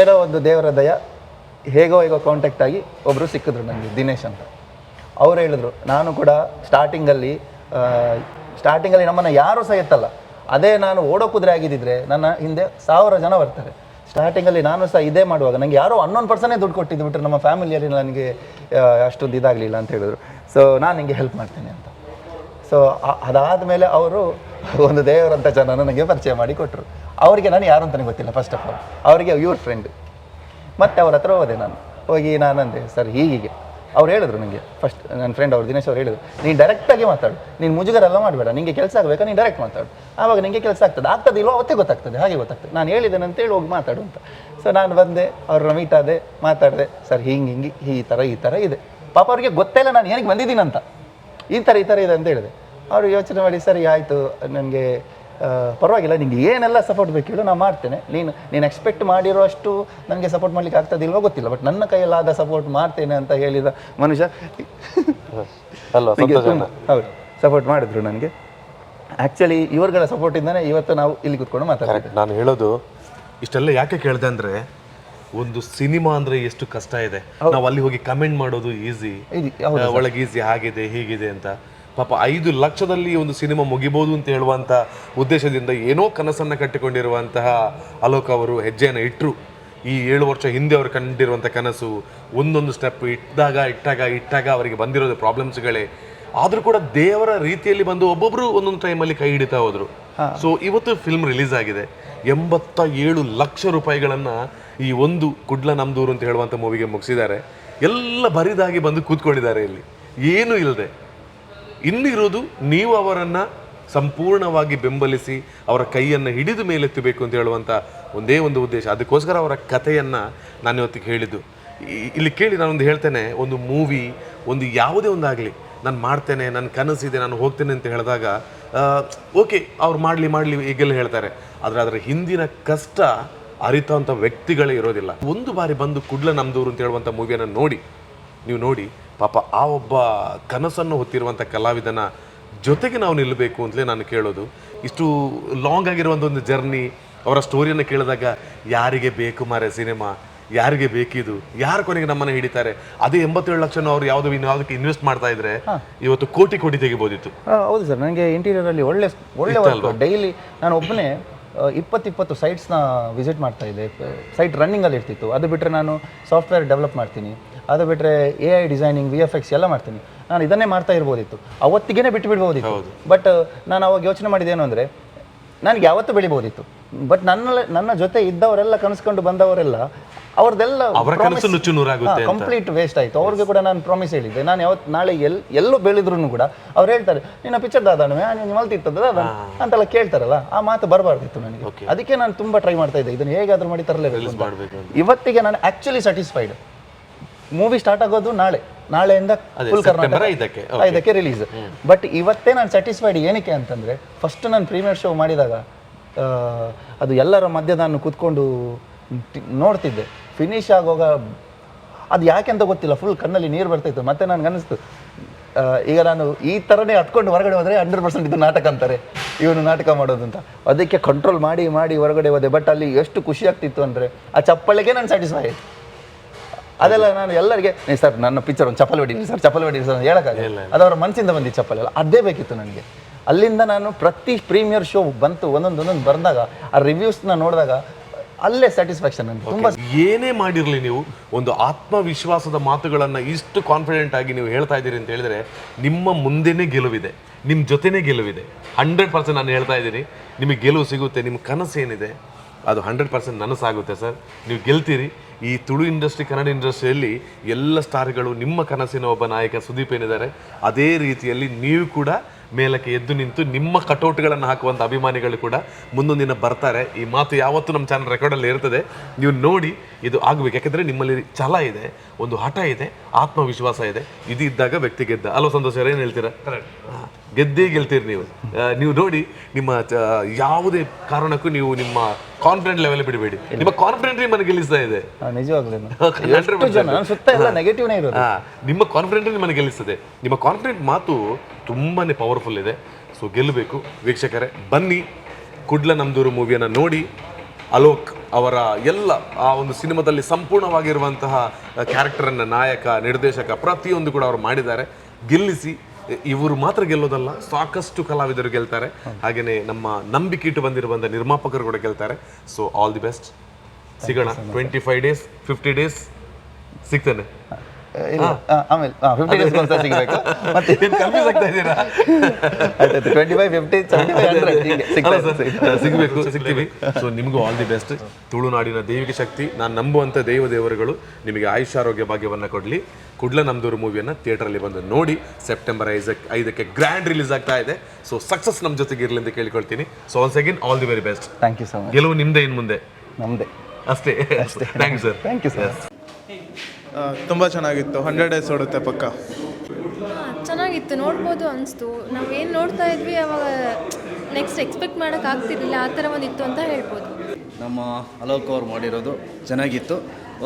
A: ಏನೋ ಒಂದು ದೇವರ ದಯ ಹೇಗೋ ಹೇಗೋ ಕಾಂಟ್ಯಾಕ್ಟ್ ಆಗಿ ಒಬ್ಬರು ಸಿಕ್ಕಿದ್ರು ನನಗೆ ದಿನೇಶ್ ಅಂತ. ಅವ್ರು ಹೇಳಿದ್ರು ನಾನು ಕೂಡ ಸ್ಟಾರ್ಟಿಂಗಲ್ಲಿ ಸ್ಟಾರ್ಟಿಂಗಲ್ಲಿ ನಮ್ಮನ್ನು ಯಾರೂ ಸಹ ಎತ್ತಲ್ಲ. ಅದೇ ನಾನು ಓಡೋ ಕುದುರೆ ಆಗಿದ್ದಿದ್ರೆ ನನ್ನ ಹಿಂದೆ ಸಾವಿರ ಜನ ಬರ್ತಾರೆ. ಸ್ಟಾರ್ಟಿಂಗಲ್ಲಿ ನಾನು ಸಹ ಇದೇ ಮಾಡುವಾಗ ನನಗೆ ಯಾರೋ ಹನ್ನೊಂದು ಪರ್ಸನೇ ದುಡ್ಡು ಕೊಟ್ಟಿದ್ದು ಬಿಟ್ಟರೆ ನಮ್ಮ ಫ್ಯಾಮಿಲಿಯಲ್ಲಿ ನನಗೆ ಅಷ್ಟೊಂದು ಇದಾಗಲಿಲ್ಲ ಅಂತ ಹೇಳಿದ್ರು. ಸೊ ನಾನು ನಿಮಗೆ ಹೆಲ್ಪ್ ಮಾಡ್ತೇನೆ ಅಂತ. ಸೊ ಅದಾದ ಮೇಲೆ ಅವರು ಒಂದು ದೇವರಂತ ಜನ ನನಗೆ ಪರಿಚಯ ಮಾಡಿ ಕೊಟ್ಟರು ಅವರಿಗೆ ನಾನು ಯಾರು ಅಂತಲೇ ಗೊತ್ತಿಲ್ಲ ಫಸ್ಟ್ ಆಫ್ ಆಲ್ ಅವರಿಗೆ ಇವ್ರ ಫ್ರೆಂಡ್ ಮತ್ತೆ ಅವ್ರ ಹತ್ರ ಹೋದೆ ನಾನು. ಹೋಗಿ ನಾನಂದೆ, ಸರ್ ಹೀಗೆ ಅವ್ರು ಹೇಳಿದ್ರು ನನಗೆ ಫಸ್ಟ್ ನನ್ನ ಫ್ರೆಂಡ್ ಅವ್ರು ದಿನೇಶ್ ಅವ್ರು ಹೇಳಿದ್ರು, ನೀನು ಡೈರೆಕ್ಟಾಗಿ ಮಾತಾಡು. ನೀನು ಮುಜುಗರೆಲ್ಲ ಮಾಡಬೇಡ ನಿಮಗೆ ಕೆಲಸ ಆಗಬೇಕಾ ನೀನು ಡೈರೆಕ್ಟ್ ಮಾತಾಡು. ಆವಾಗ ನಿಮಗೆ ಕೆಲಸ ಆಗ್ತದೆ ಆಗ್ತದೆ ಅವತ್ತೇ ಗೊತ್ತಾಗ್ತದೆ, ಹಾಗೆ ಗೊತ್ತಾಗ್ತದೆ. ನಾನು ಹೇಳಿದ್ದೇನೆ ಅಂತೇಳಿ ಹೋಗಿ ಮಾತಾಡು ಅಂತ. ಸೊ ನಾನು ಬಂದೆ, ಅವ್ರನ್ನ ಮೀಟ್ ಆದೆ, ಮಾತಾಡಿದೆ, ಸರ್, ಹಿಂಗೆ ಹಿಂಗೆ, ಈ ಥರ ಈ ಥರ ಇದೆ. ಪಾಪ ಅವ್ರಿಗೆ ಗೊತ್ತೇ ಇಲ್ಲ ನಾನು ಏನಕ್ಕೆ ಬಂದಿದ್ದೀನಂತ. ಈ ಥರ ಈ ಥರ ಇದೆ ಅಂತ ಹೇಳಿದೆ. ಅವರು ಯೋಚನೆ ಮಾಡಿ, ಸರಿ, ಆಯಿತು, ನನಗೆ ಪರವಾಗಿಲ್ಲ ನಿಮಗೆ ಏನೆಲ್ಲ ಸಪೋರ್ಟ್ ಬೇಕು ಹೇಳು ನಾನು ಮಾಡ್ತೇನೆ. ನೀನು ನೀನು ಎಕ್ಸ್ಪೆಕ್ಟ್ ಮಾಡಿರೋಷ್ಟು ನನಗೆ ಸಪೋರ್ಟ್ ಮಾಡ್ಲಿಕ್ಕೆ ಆಗ್ತದಿಲ್ವೋ ಗೊತ್ತಿಲ್ಲ ಬಟ್ ನನ್ನ ಕೈಯಲ್ಲಾದ ಸಪೋರ್ಟ್ ಮಾಡ್ತೇನೆ ಅಂತ ಹೇಳಿದ ಮನುಷ್ಯ. ಹೌದು ಸಪೋರ್ಟ್ ಮಾಡಿದ್ರು ನನಗೆ. ಆ್ಯಕ್ಚುಲಿ ಸಪೋರ್ಟ್ ಸಪೋರ್ಟಿಂದನೇ ಇವತ್ತು ನಾವು ಇಲ್ಲಿ ಕೂತ್ಕೊಂಡು ಮಾತಾಡ್ತೀವಿ
B: ನಾನು ಹೇಳೋದು ಇಷ್ಟೆಲ್ಲ ಯಾಕೆ ಕೇಳಿದೆ ಅಂದರೆ ಒಂದು ಸಿನಿಮಾ ಅಂದ್ರೆ ಎಷ್ಟು ಕಷ್ಟ ಇದೆ. ನಾವು ಅಲ್ಲಿ ಹೋಗಿ ಕಮೆಂಟ್ ಮಾಡೋದು ಈಸಿ ಒಳಗೆ ಈಸಿ ಆಗಿದೆ ಹೀಗಿದೆ ಅಂತ. ಪಾಪ ಐದು ಲಕ್ಷದಲ್ಲಿ ಒಂದು ಸಿನಿಮಾ ಮುಗಿಬೋದು ಅಂತ ಹೇಳುವಂತ ಉದ್ದೇಶದಿಂದ ಏನೋ ಕನಸನ್ನು ಕಟ್ಟಿಕೊಂಡಿರುವಂತಹ ಅಲೋಕ್ ಅವರು ಹೆಜ್ಜೆಯನ್ನು ಇಟ್ಟರು ಈ ಏಳು ವರ್ಷ ಹಿಂದೆ ಅವರು ಕಂಡಿರುವಂಥ ಕನಸು ಒಂದೊಂದು ಸ್ಟೆಪ್ ಇಟ್ಟಾಗ ಇಟ್ಟಾಗ ಇಟ್ಟಾಗ ಅವರಿಗೆ ಬಂದಿರೋದು ಪ್ರಾಬ್ಲಮ್ಸ್ಗಳೇ ಆದರೂ ಕೂಡ ದೇವರ ರೀತಿಯಲ್ಲಿ ಬಂದು ಒಬ್ಬೊಬ್ರು ಒಂದೊಂದು ಟೈಮಲ್ಲಿ ಕೈ ಹಿಡಿತಾ ಹೋದ್ರು. ಸೊ ಇವತ್ತು ಫಿಲ್ಮ್ ರಿಲೀಸ್ ಆಗಿದೆ. ಎಂಬತ್ತ ಏಳು ಲಕ್ಷ ರೂಪಾಯಿಗಳನ್ನು ಈ ಒಂದು ಕುಡ್ಲ ನಮ್ದೂರು ಅಂತ ಹೇಳುವಂಥ ಮೂವಿಗೆ ಮುಗಿಸಿದ್ದಾರೆ. ಎಲ್ಲ ಬರಿದಾಗಿ ಬಂದು ಕೂತ್ಕೊಂಡಿದ್ದಾರೆ ಇಲ್ಲಿ. ಏನೂ ಇಲ್ಲದೆ ಇನ್ನಿರೋದು ನೀವು ಅವರನ್ನು ಸಂಪೂರ್ಣವಾಗಿ ಬೆಂಬಲಿಸಿ ಅವರ ಕೈಯನ್ನು ಹಿಡಿದು ಮೇಲೆತ್ತಬೇಕು ಅಂತ ಹೇಳುವಂಥ ಒಂದೇ ಒಂದು ಉದ್ದೇಶ. ಅದಕ್ಕೋಸ್ಕರ ಅವರ ಕಥೆಯನ್ನು ನಾನು ಇವತ್ತಿಗೆ ಹೇಳಿದ್ದು. ಇಲ್ಲಿ ಕೇಳಿ ನಾನೊಂದು ಹೇಳ್ತೇನೆ, ಒಂದು ಮೂವಿ, ಒಂದು ಯಾವುದೇ ಒಂದಾಗಲಿ ನಾನು ಮಾಡ್ತೇನೆ ನನ್ನ ಕನಸಿದೆ ನಾನು ಹೋಗ್ತೇನೆ ಅಂತ ಹೇಳಿದಾಗ ಓಕೆ, ಅವ್ರು ಮಾಡಲಿ ಮಾಡಲಿ ಈಗೆಲ್ಲ ಹೇಳ್ತಾರೆ. ಆದರೆ ಅದರ ಹಿಂದಿನ ಕಷ್ಟ ಅರಿತಂಥ ವ್ಯಕ್ತಿಗಳೇ ಇರೋದಿಲ್ಲ. ಒಂದು ಬಾರಿ ಬಂದು ಕುಡ್ಲ ನಮ್ಮದೂರು ಅಂತ ಹೇಳುವಂಥ ಮೂವಿಯನ್ನು ನೋಡಿ, ನೀವು ನೋಡಿ ಪಾಪ ಆ ಒಬ್ಬ ಕನಸನ್ನು ಹೊತ್ತಿರುವಂಥ ಕಲಾವಿದನ ಜೊತೆಗೆ ನಾವು ನಿಲ್ಲಬೇಕು ಅಂತಲೇ ನಾನು ಕೇಳೋದು. ಇಷ್ಟು ಲಾಂಗ್ ಆಗಿರುವಂಥ ಒಂದು ಜರ್ನಿ ಅವರ ಸ್ಟೋರಿಯನ್ನು ಕೇಳಿದಾಗ ಯಾರಿಗೆ ಬೇಕು ಮಾರೆ ಸಿನಿಮಾ ಯಾರಿಗೆ ಬೇಕಿದು ಯಾರು ಕೊನೆಗೆ ನಮ್ಮನ್ನು ಹಿಡಿತಾರೆ ಅದೇ ಎಂಬತ್ತೇಳು ಲಕ್ಷನ ಅವ್ರು ಯಾವುದೋ ಯಾವುದಕ್ಕೆ ಇನ್ವೆಸ್ಟ್ ಮಾಡ್ತಾ ಇದ್ರೆ ಇವತ್ತು ಕೋಟಿ ಕೋಟಿ ತೆಗಿಬೋದಿತ್ತು.
A: ಹೌದು ಸರ್. ನನಗೆ ಇಂಟೀರಿಯರಲ್ಲಿ ಒಳ್ಳೆ ಒಳ್ಳೆ ವರ್ಕ್ ಡೈಲಿ ನಾನು ಒಬ್ಬನೇ ಇಪ್ಪತ್ತಿಪ್ಪತ್ತು ಸೈಟ್ಸ್ನ ವಿಸಿಟ್ ಮಾಡ್ತಾ ಇದ್ದೆ. ಸೈಟ್ ರನ್ನಿಂಗಲ್ಲಿ ಇರ್ತಿತ್ತು. ಅದು ಬಿಟ್ಟರೆ ನಾನು ಸಾಫ್ಟ್ವೇರ್ ಡೆವಲಪ್ ಮಾಡ್ತೀನಿ. ಅದು ಬಿಟ್ಟರೆ A I designing V F X ಎಲ್ಲ ಮಾಡ್ತೀನಿ. ನಾನು ಇದನ್ನೇ ಮಾಡ್ತಾ ಇರ್ಬೋದಿತ್ತು. ಅವತ್ತಿಗೇನೆ ಬಿಟ್ಟು ಬಿಡ್ಬೋದಿತ್ತು ಬಟ್ ನಾನು ಅವಾಗ ಯೋಚನೆ ಮಾಡಿದ್ದೇನು ಅಂದರೆ ನನಗೆ ಯಾವತ್ತು ಬೆಳಿಬೋದಿತ್ತು. ಬಟ್ ನನ್ನ ನನ್ನ ಜೊತೆ ಇದ್ದವರೆಲ್ಲ ಕನಸ್ಕೊಂಡು ಬಂದವರೆಲ್ಲ ಅವ್ರದ್ದೆಲ್ಲ ಕಂಪ್ಲೀಟ್ ವೇಸ್ಟ್ ಆಯ್ತು. ಅವ್ರಿಗೆ ಕೂಡ ನಾನು ಪ್ರಾಮಿಸ್ ಹೇಳಿದ್ದೆ. ನಾನು ಯಾವತ್ತು ನಾಳೆ ಎಲ್ ಎಲ್ಲೂ ಬೆಳೆದ್ರು ಕೂಡ ಅವ್ರು ಹೇಳ್ತಾರೆ ನಿನ್ನ ಪಿಕ್ಚರ್ ದಾದಾಣವೆ ನೀನು ಮಲ್ತಿತ್ತದ ದಾದ ಅಂತೆಲ್ಲ ಕೇಳ್ತಾರಲ್ಲ ಆ ಮಾತು ಬರಬಾರ್ದಿತ್ತು ನನಗೆ. ಅದಕ್ಕೆ ನಾನು ತುಂಬಾ ಟ್ರೈ ಮಾಡ್ತಾ ಇದ್ದೆ. ಇದನ್ನು ಹೇಗಾದ್ರೂ ಮಾಡಿ ತರಲೇಬೇಕು. ಇವತ್ತಿಗೆ ನಾನು ಆಕ್ಚುಲಿ ಸ್ಯಾಟಿಸ್ಫೈಡ್ ಮೂವಿ ಸ್ಟಾರ್ಟ್ ಆಗೋದು ನಾಳೆ. ನಾಳೆಯಿಂದ ಫುಲ್ ಕರ್ನಾಟಕ ಇದಕ್ಕೆ ರಿಲೀಸ್ ಬಟ್ ಇವತ್ತೇ ನಾನು ಸ್ಯಾಟಿಸ್ಫೈಡ್ ಏನಕ್ಕೆ ಅಂತಂದ್ರೆ ಫಸ್ಟ್ ನಾನು ಪ್ರೀಮಿಯರ್ ಶೋ ಮಾಡಿದಾಗ ಆ, ಅದು ಎಲ್ಲರ ಮಧ್ಯೆ ನಾನು ಕೂತ್ಕೊಂಡು ನೋಡ್ತಿದ್ದೆ. ಫಿನಿಶ್ ಆಗೋಗ ಅದು ಯಾಕೆ ಅಂತ ಗೊತ್ತಿಲ್ಲ. ಫುಲ್ ಕಣ್ಣಲ್ಲಿ ನೀರು ಬರ್ತಾಯಿತ್ತು ಮತ್ತೆ ನನಗೆ ಅನಿಸ್ತು ಈಗ ನಾನು ಈ ಥರನೇ ಹತ್ಕೊಂಡು ಹೊರಗಡೆ ಹೋದರೆ ಹಂಡ್ರೆಡ್ ಪರ್ಸೆಂಟ್ ಇದು ನಾಟಕ ಅಂತಾರೆ. ಇವನು ನಾಟಕ ಮಾಡೋದು ಅಂತ. ಅದಕ್ಕೆ ಕಂಟ್ರೋಲ್ ಮಾಡಿ ಮಾಡಿ ಹೊರಗಡೆ ಹೋದೆ. ಬಟ್ ಅಲ್ಲಿ ಎಷ್ಟು ಖುಷಿ ಆಗ್ತಿತ್ತು ಅಂದರೆ ಆ ಚಪ್ಪಳಿಗೆ ನಾನು ಸ್ಯಾಟಿಸ್ಫೈ ಆಯಿತು ಅದೆಲ್ಲ ನಾನು ಎಲ್ಲರಿಗೆ ಸರ್ ನನ್ನ ಪಿಕ್ಚರ್ ಒಂದು ಚಪ್ಪಲ್ ಹೊಡೀರಿ ಸರ್ ಚಪ್ಪಲ್ ಹೊಡೀರಿ ಸರ್ ಹೇಳೋಕ್ಕಾಗಲ್ಲ. ಅದು ಅವರ ಮನಸ್ಸಿಂದ ಬಂದಿದ್ದು ಚಪ್ಪಲ್ ಅಲ್ಲ ಅದೇ ಬೇಕಿತ್ತು ನನಗೆ. ಅಲ್ಲಿಂದ ನಾನು ಪ್ರತಿ ಪ್ರೀಮಿಯರ್ ಶೋ ಬಂತು ಒಂದೊಂದು ಒಂದೊಂದು ಬಂದಾಗ ಆ ರಿವ್ಯೂಸ್ನ ನೋಡಿದಾಗ ಅಲ್ಲೇ ಸ್ಯಾಟಿಸ್ಫ್ಯಾಕ್ಷನ್ ನನಗೆ. ತುಂಬ
B: ಏನೇ ಮಾಡಿರಲಿ ನೀವು ಒಂದು ಆತ್ಮವಿಶ್ವಾಸದ ಮಾತುಗಳನ್ನು ಇಷ್ಟು ಕಾನ್ಫಿಡೆಂಟ್ ಆಗಿ ನೀವು ಹೇಳ್ತಾ ಇದ್ದೀರಿ ಅಂತ ಹೇಳಿದ್ರೆ ನಿಮ್ಮ ಮುಂದೆನೇ ಗೆಲುವಿದೆ. ನಿಮ್ಮ ಜೊತೆನೇ ಗೆಲುವಿದೆ. ಹಂಡ್ರೆಡ್ ಪರ್ಸೆಂಟ್ ನಾನು ಹೇಳ್ತಾ ಇದ್ದೀನಿ. ನಿಮಗೆ ಗೆಲುವು ಸಿಗುತ್ತೆ ನಿಮ್ಮ ಕನಸು ಏನಿದೆ ಅದು ಹಂಡ್ರೆಡ್ ಪರ್ಸೆಂಟ್ ನನಸಾಗುತ್ತೆ ಸರ್. ನೀವು ಗೆಲ್ತೀರಿ. ಈ ತುಳು ಇಂಡಸ್ಟ್ರಿ ಕನ್ನಡ ಇಂಡಸ್ಟ್ರಿಯಲ್ಲಿ ಎಲ್ಲ ಸ್ಟಾರ್ಗಳು ನಿಮ್ಮ ಕನಸಿನ ಒಬ್ಬ ನಾಯಕ ಸುದೀಪ್ ಏನಿದ್ದಾರೆ ಅದೇ ರೀತಿಯಲ್ಲಿ ನೀವು ಕೂಡ ಮೇಲಕ್ಕೆ ಎದ್ದು ನಿಂತು ನಿಮ್ಮ ಕಟೌಟ್ಗಳನ್ನು ಹಾಕುವಂಥ ಅಭಿಮಾನಿಗಳು ಕೂಡ ಮುಂದೊಂದು ದಿನ ಬರ್ತಾರೆ. ಈ ಮಾತು ಯಾವತ್ತೂ ನಮ್ಮ ಚಾನಲ್ ರೆಕಾರ್ಡಲ್ಲಿ ಇರ್ತದೆ. ನೀವು ನೋಡಿ ಇದು ಆಗಬೇಕು. ಯಾಕೆಂದರೆ ನಿಮ್ಮಲ್ಲಿ ಛಲ ಇದೆ ಒಂದು ಹಠ ಇದೆ ಆತ್ಮವಿಶ್ವಾಸ ಇದೆ. ಇದು ಇದ್ದಾಗ ವ್ಯಕ್ತಿ ಗೆದ್ದ. ಅಲ್ವ ಸಂತೋಷ ಏನು ಹೇಳ್ತೀರಾ? ಹಾ, ಗೆದ್ದೇ ಗೆಲ್ತೀರಿ ನೀವು. ನೀವು ನೋಡಿ ನಿಮ್ಮ ಯಾವುದೇ ಕಾರಣಕ್ಕೂ ನೀವು ನಿಮ್ಮ ಕಾನ್ಫಿಡೆಂಟ್ ಲೆವೆಲ್ ಬಿಡಬೇಡಿ. ನಿಮ್ಮ ಕಾನ್ಫಿಡೆಂಟ್ ನಿಮ್ಮನ್ನು ಗೆಲ್ಲಿಸ್ತಾ ಇದೆ.
A: ನಿಜವಾಗ್ಲೂ
B: 100%
A: ಜನ? ನನ್ನ ಸುತ್ತ ಎಲ್ಲ ನೆಗೆಟಿವ್ನೇ ಇರೋದು.
B: ಹಾ, ನಿಮ್ಮ ಕಾನ್ಫಿಡೆಂಟ್ ನಿಮ್ಮನ್ನು ಗೆಲ್ಲಿಸ್ತದೆ. ನಿಮ್ಮ ಕಾನ್ಫಿಡೆಂಟ್ ಮಾತು ತುಂಬಾನೇ ಪವರ್ಫುಲ್ ಇದೆ. ಸೊ ಗೆಲ್ಲಬೇಕು. ವೀಕ್ಷಕರೇ ಬನ್ನಿ. ಕುಡ್ಲ ನಮ್ದೂರು ಮೂವಿಯನ್ನು ನೋಡಿ. ಅಲೋಕ್ ಅವರ ಎಲ್ಲ ಆ ಒಂದು ಸಿನಿಮಾದಲ್ಲಿ ಸಂಪೂರ್ಣವಾಗಿರುವಂತಹ ಕ್ಯಾರೆಕ್ಟರನ್ನು ನಾಯಕ ನಿರ್ದೇಶಕ ಪ್ರತಿಯೊಂದು ಕೂಡ ಅವರು ಮಾಡಿದ್ದಾರೆ. ಗೆಲ್ಲಿಸಿ ಇವರು ಮಾತ್ರ ಗೆಲ್ಲೋದಲ್ಲ ಸಾಕಷ್ಟು ಕಲಾವಿದರು ಗೆಲ್ತಾರೆ. ಹಾಗೆಯೇ ನಮ್ಮ ನಂಬಿಕೆ ಇಟ್ಟು ಬಂದಿರುವಂಥ ನಿರ್ಮಾಪಕರು ಕೂಡ ಗೆಲ್ತಾರೆ. ಸೊ ಆಲ್ ದಿ ಬೆಸ್ಟ್ ಸಿಗೋಣ. Twenty five days fifty days ಸಿಗ್ತಾನೆ.
A: ಆಮೇಲೆ ಫಿಫ್ಟಿ ಡೇಸ್ ಒಂದ್ಸಲ ಸಿಗಬೇಕು ಮತ್ತೆ
B: ಕನ್ಫ್ಯೂಸ್ ಆಗ್ತಾ ಇದ್ದೀರಾ?
A: ಆಯ್ತಾಯ್ತು twenty five fifty seventy five hundred
B: ಅಲ್ಲ ಸಿಗ್ಬೇಕು ಸಿಗ್ತೀವಿ. ಸೊ ನಿಮಗೂ ಆಲ್ ದಿ ಬೆಸ್ಟ್ ತುಳುನಾಡಿನ ದೈವಿಕ ಶಕ್ತಿ ನಾನು ನಂಬುವಂಥ ದೈವ ದೇವರುಗಳು ನಿಮಗೆ ಆಯುಷ್ ಆರೋಗ್ಯ ಭಾಗ್ಯವನ್ನು ಕೊಡಲಿ. ಕುಡ್ಲ ನಮ್ದೂರು ಮೂವಿಯನ್ನು ಥಿಯೇಟ್ರಲ್ಲಿ ಬಂದು ನೋಡಿ ಸೆಪ್ಟೆಂಬರ್ ಐದಕ್ಕೆ ಐದಕ್ಕೆ ಗ್ರ್ಯಾಂಡ್ ರಿಲೀಸ್ ಆಗ್ತಾ ಇದೆ. ಸೊ ಸಕ್ಸಸ್ ನಮ್ಮ ಜೊತೆಗೆ ಇರಲಿ ಅಂತ ಕೇಳ್ಕೊಳ್ತೀನಿ. So once again all the very best
A: thank you so much
B: ಗೆಲುವು ನಿಮ್ದೇ ಇನ್ನು ಮುಂದೆ.
A: ನಮ್ಮದೇ
B: ಅಷ್ಟೇ. Thank you sir
A: thank you sir
C: ತುಂಬ ಚೆನ್ನಾಗಿತ್ತು. ಹಂಡ್ರೆಡ್ ಡೇಸ್ ಓಡುತ್ತೆ ಪಕ್ಕ.
D: ಹಾಂ ಚೆನ್ನಾಗಿತ್ತು. ನೋಡ್ಬೋದು ಅನಿಸ್ತು. ನಾವು ಏನು ನೋಡ್ತಾ ಇದ್ವಿ ಅವಾಗ ನೆಕ್ಸ್ಟ್ ಎಕ್ಸ್ಪೆಕ್ಟ್ ಮಾಡೋಕೆ ಆಗ್ತಿರ್ಲಿಲ್ಲ. ಆ ಥರ ಒಂದು ಇತ್ತು ಅಂತ ಹೇಳ್ಬೋದು.
E: ನಮ್ಮ ಅಲೋಕ್ ಅವ್ರು ಮಾಡಿರೋದು ಚೆನ್ನಾಗಿತ್ತು.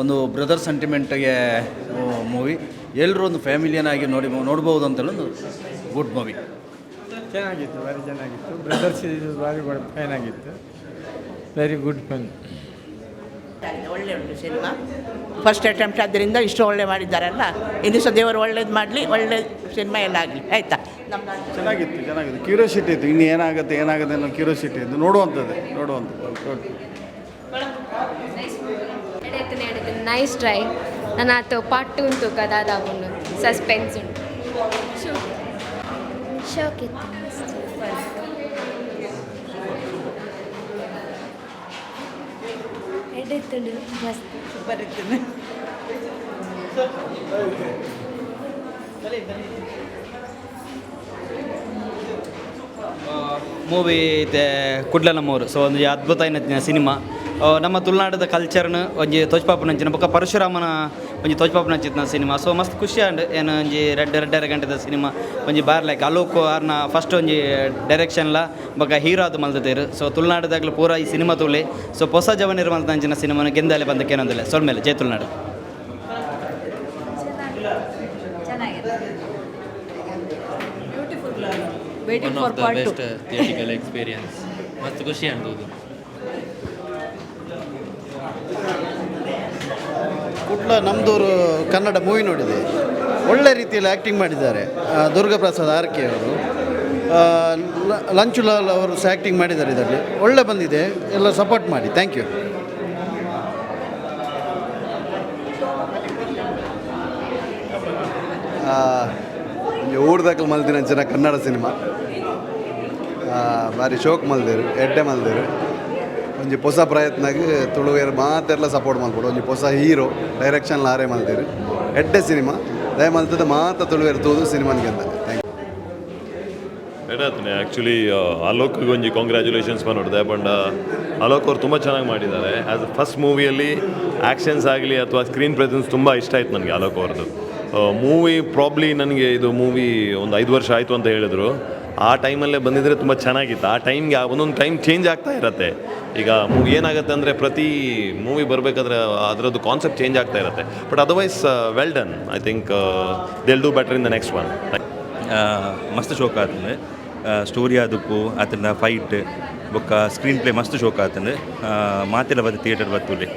E: ಒಂದು ಬ್ರದರ್ ಸೆಂಟಿಮೆಂಟ್ಗೆ ಮೂವಿ ಎಲ್ಲರೂ ಒಂದು ಫ್ಯಾಮಿಲಿಯನ್ನಾಗಿ ನೋಡಿ ನೋಡ್ಬೋದು ಅಂತ ಒಂದು ಗುಡ್ ಮೂವಿ
F: ಚೆನ್ನಾಗಿತ್ತು ಭಾರಿ ಚೆನ್ನಾಗಿತ್ತು. ಬ್ರದರ್ಸ್ ಭಾರಿ ಫೈನ್ ಆಗಿತ್ತು ವೆರಿ ಗುಡ್ ಫಿಲ್ಮ್
G: ಒಳ್ಳೆ ಉಂಟು ಸಿನಿಮಾ. ಫಸ್ಟ್ ಅಟೆಂಪ್ಟ್ ಆದ್ದರಿಂದ ಇಷ್ಟು ಒಳ್ಳೆ ಮಾಡಿದ್ದಾರಲ್ಲ? ಇನ್ನು ಸಹ ದೇವರು ಒಳ್ಳೇದು ಮಾಡಲಿ ಒಳ್ಳೆ ಸಿನಿಮಾ ಎಲ್ಲ ಆಗಲಿ ಆಯಿತಾ? ನಮ್ಮ
C: ಚೆನ್ನಾಗಿತ್ತು ಚೆನ್ನಾಗಿತ್ತು. ಕ್ಯೂರಿಯಾಸಿಟಿ ಇತ್ತು. ಇನ್ನು ಏನಾಗುತ್ತೆ ಏನಾಗುತ್ತೆ ಅನ್ನೋ ಕ್ಯೂರಿಯಾಸಿಟಿ ಇತ್ತು. ನೋಡುವಂಥದ್ದೇ ನೋಡುವಂಥದ್ದು.
H: ನೈಸ್ ಟ್ರೈ ನನ್ನ ಆತು ಪಾರ್ಟ್ ಟು ಉಂಟು ಕದಾದಾಗುಂಡು ಸಸ್ಪೆನ್ಸ್ ಉಂಟು. ಶೋಕ್ ಇತ್ತು ಮಸ್ತ್
G: ಬರುತ್ತೇನೆ
E: ಮೂವಿ ಇದೆ ಕುಡ್ಲ ನಮ್ಮವರು ಸೊ ಒಂದು ಅದ್ಭುತ ಐನತ್ತಿನ ಸಿನಿಮಾ. ನಮ್ಮ ತುಳುನಾಡದ ಕಲ್ಚರ್ನ ಒಂಜಿ ತೊಚ್ಪಾಪುನಂಚಿನ ಬೊಕ್ಕ ಪರಶುರಾಮನ ಒಂಜಿ ತೊಚ್ಪಾಪುನಂಚಿನ ಸಿನಿಮಾ. ಸೊ ಮಸ್ತ್ ಖುಷಿ ಆಂಡ್ ಏನು ಒಂಜಿ ರೆಡ್ ಎರಡರ ಗಂಟೆದ ಸಿನಿಮಾ. ಒಂಜಿ ಬಾರ್ ಲೈಕ್ ಅಲೋಕ್ ಆರ್ನ ಫಸ್ಟ್ ಒಂಜಿ ಡೈರೆಕ್ಷನ್ಲ ಬೊಕ್ಕ ಹೀರೋ ಅದು ಮಲ್ತದೇರು ಸೊ ತುಳುನಾಡದಾಗಲೂ ಪೂರ ಈ ಸಿನಿಮಾ ತುಳಿ ಸೊ ಹೊಸ ಜವನಿರ್ ಮಲ್ತಂಚಿನ ಸಿನಿಮಾನ ಗೆಂದಾಲೆ ಬಂದಕ್ಕೆ ಏನೊಂದಿಲ್ಲ. ಸೊಳ್ಮೇಲೆ ಜಯ Tulunadu.
G: Waiting for part
I: theatrical experience ಮಸ್ತ್ ಖುಷಿ ಅನ್ಬೋದು
J: ಕುಟ್ಲ ನಮ್ಮದೂರು ಕನ್ನಡ ಮೂವಿ ನೋಡಿದೆ. ಒಳ್ಳೆ ರೀತಿಯಲ್ಲಿ ಆ್ಯಕ್ಟಿಂಗ್ ಮಾಡಿದ್ದಾರೆ ದುರ್ಗಾಪ್ರಸಾದ್ ಆರ್ ಕೆ ಅವರು. ಲಂಚುಲಾಲ್ ಅವರು ಸಹ ಆ್ಯಕ್ಟಿಂಗ್ ಮಾಡಿದ್ದಾರೆ ಇದರಲ್ಲಿ. ಒಳ್ಳೆ ಬಂದಿದೆ, ಎಲ್ಲ ಸಪೋರ್ಟ್ ಮಾಡಿ ಥ್ಯಾಂಕ್ ಯು
K: ಓಡ್ದಾಕಲ್ ಮಲ್ದಿನ ಜನ ಕನ್ನಡ ಸಿನಿಮಾ. ಭಾರಿ ಶೋಕ್ ಮಲ್ದೇರು, ಎಡ್ಡೆ ಮಲ್ದೇರು. ಒಂಜಿ ಹೊಸ ಪ್ರಯತ್ನಗ್ ತುಳುವೆರ್ ಮಾತೆರ್ಲ ಸಪೋರ್ಟ್ ಮಲ್ಪಡು ಒಂಜಿ ಹೊಸ ಹೀರೋ ಡೈರೆಕ್ಷನ್ ಲಾರೆ ಮಾಡ್ತೀರಿ. ಎಡ್ಡೆ ಸಿನಿಮಾ. ದಯ ಮಲ್ತದ ಮಾತ ತುಳುವೆರ್ ತೂದು ಸಿನಿಮಾನ್ಗೆ ಅಂತ
L: ಆ್ಯಕ್ಚುಲಿ ಅಲೋಕ್ಗೆ ಒಂಜಿ ಕಾಂಗ್ರ್ಯಾಚುಲೇಷನ್ಸ್ ನೋಡಿದೆ ಬಟ್ ಅಲೋಕ್ ಅವ್ರು ತುಂಬ ಚೆನ್ನಾಗಿ ಮಾಡಿದ್ದಾರೆ. ಆ್ಯಸ್ ಫಸ್ಟ್ ಮೂವಿಯಲ್ಲಿ ಆ್ಯಕ್ಷನ್ಸ್ ಆಗಲಿ ಅಥವಾ ಸ್ಕ್ರೀನ್ ಪ್ರೆಸೆನ್ಸ್ ತುಂಬ ಇಷ್ಟ ಆಯ್ತು ನನಗೆ ಅಲೋಕ್ ಅವ್ರದ್ದು ಮೂವಿ ಪ್ರಾಬ್ಲಿ ನನಗೆ ಇದು ಮೂವಿ ಒಂದು ಐದು ವರ್ಷ ಆಯಿತು ಅಂತ ಹೇಳಿದ್ರು. ಆ ಟೈಮಲ್ಲೇ ಬಂದಿದ್ದರೆ ತುಂಬ ಚೆನ್ನಾಗಿತ್ತು. ಆ ಟೈಮ್ಗೆ ಒಂದೊಂದು ಟೈಮ್ ಚೇಂಜ್ ಆಗ್ತಾ ಇರತ್ತೆ. ಈಗ ಮೂವಿ ಏನಾಗುತ್ತೆ ಅಂದರೆ ಪ್ರತಿ ಮೂವಿ ಬರಬೇಕಾದ್ರೆ ಅದರದ್ದು ಕಾನ್ಸೆಪ್ಟ್ ಚೇಂಜ್ ಆಗ್ತಾ ಇರುತ್ತೆ. But otherwise well done I think they'll do better in the next one
I: ಮಸ್ತ್ ಶೋಕ್ ಆತಂದು ಸ್ಟೋರಿ ಆದಕ್ಕೂ ಆತನ ಫೈಟ್ ಬೊಕ್ಕ ಸ್ಕ್ರೀನ್ ಪ್ಲೇ ಮಸ್ತ್ ಶೋಕ್ ಆತಂದು ಮಾತೆಲ್ಲ ಬಂದು ಥಿಯೇಟರ್ ಬತ್ತುಲಿ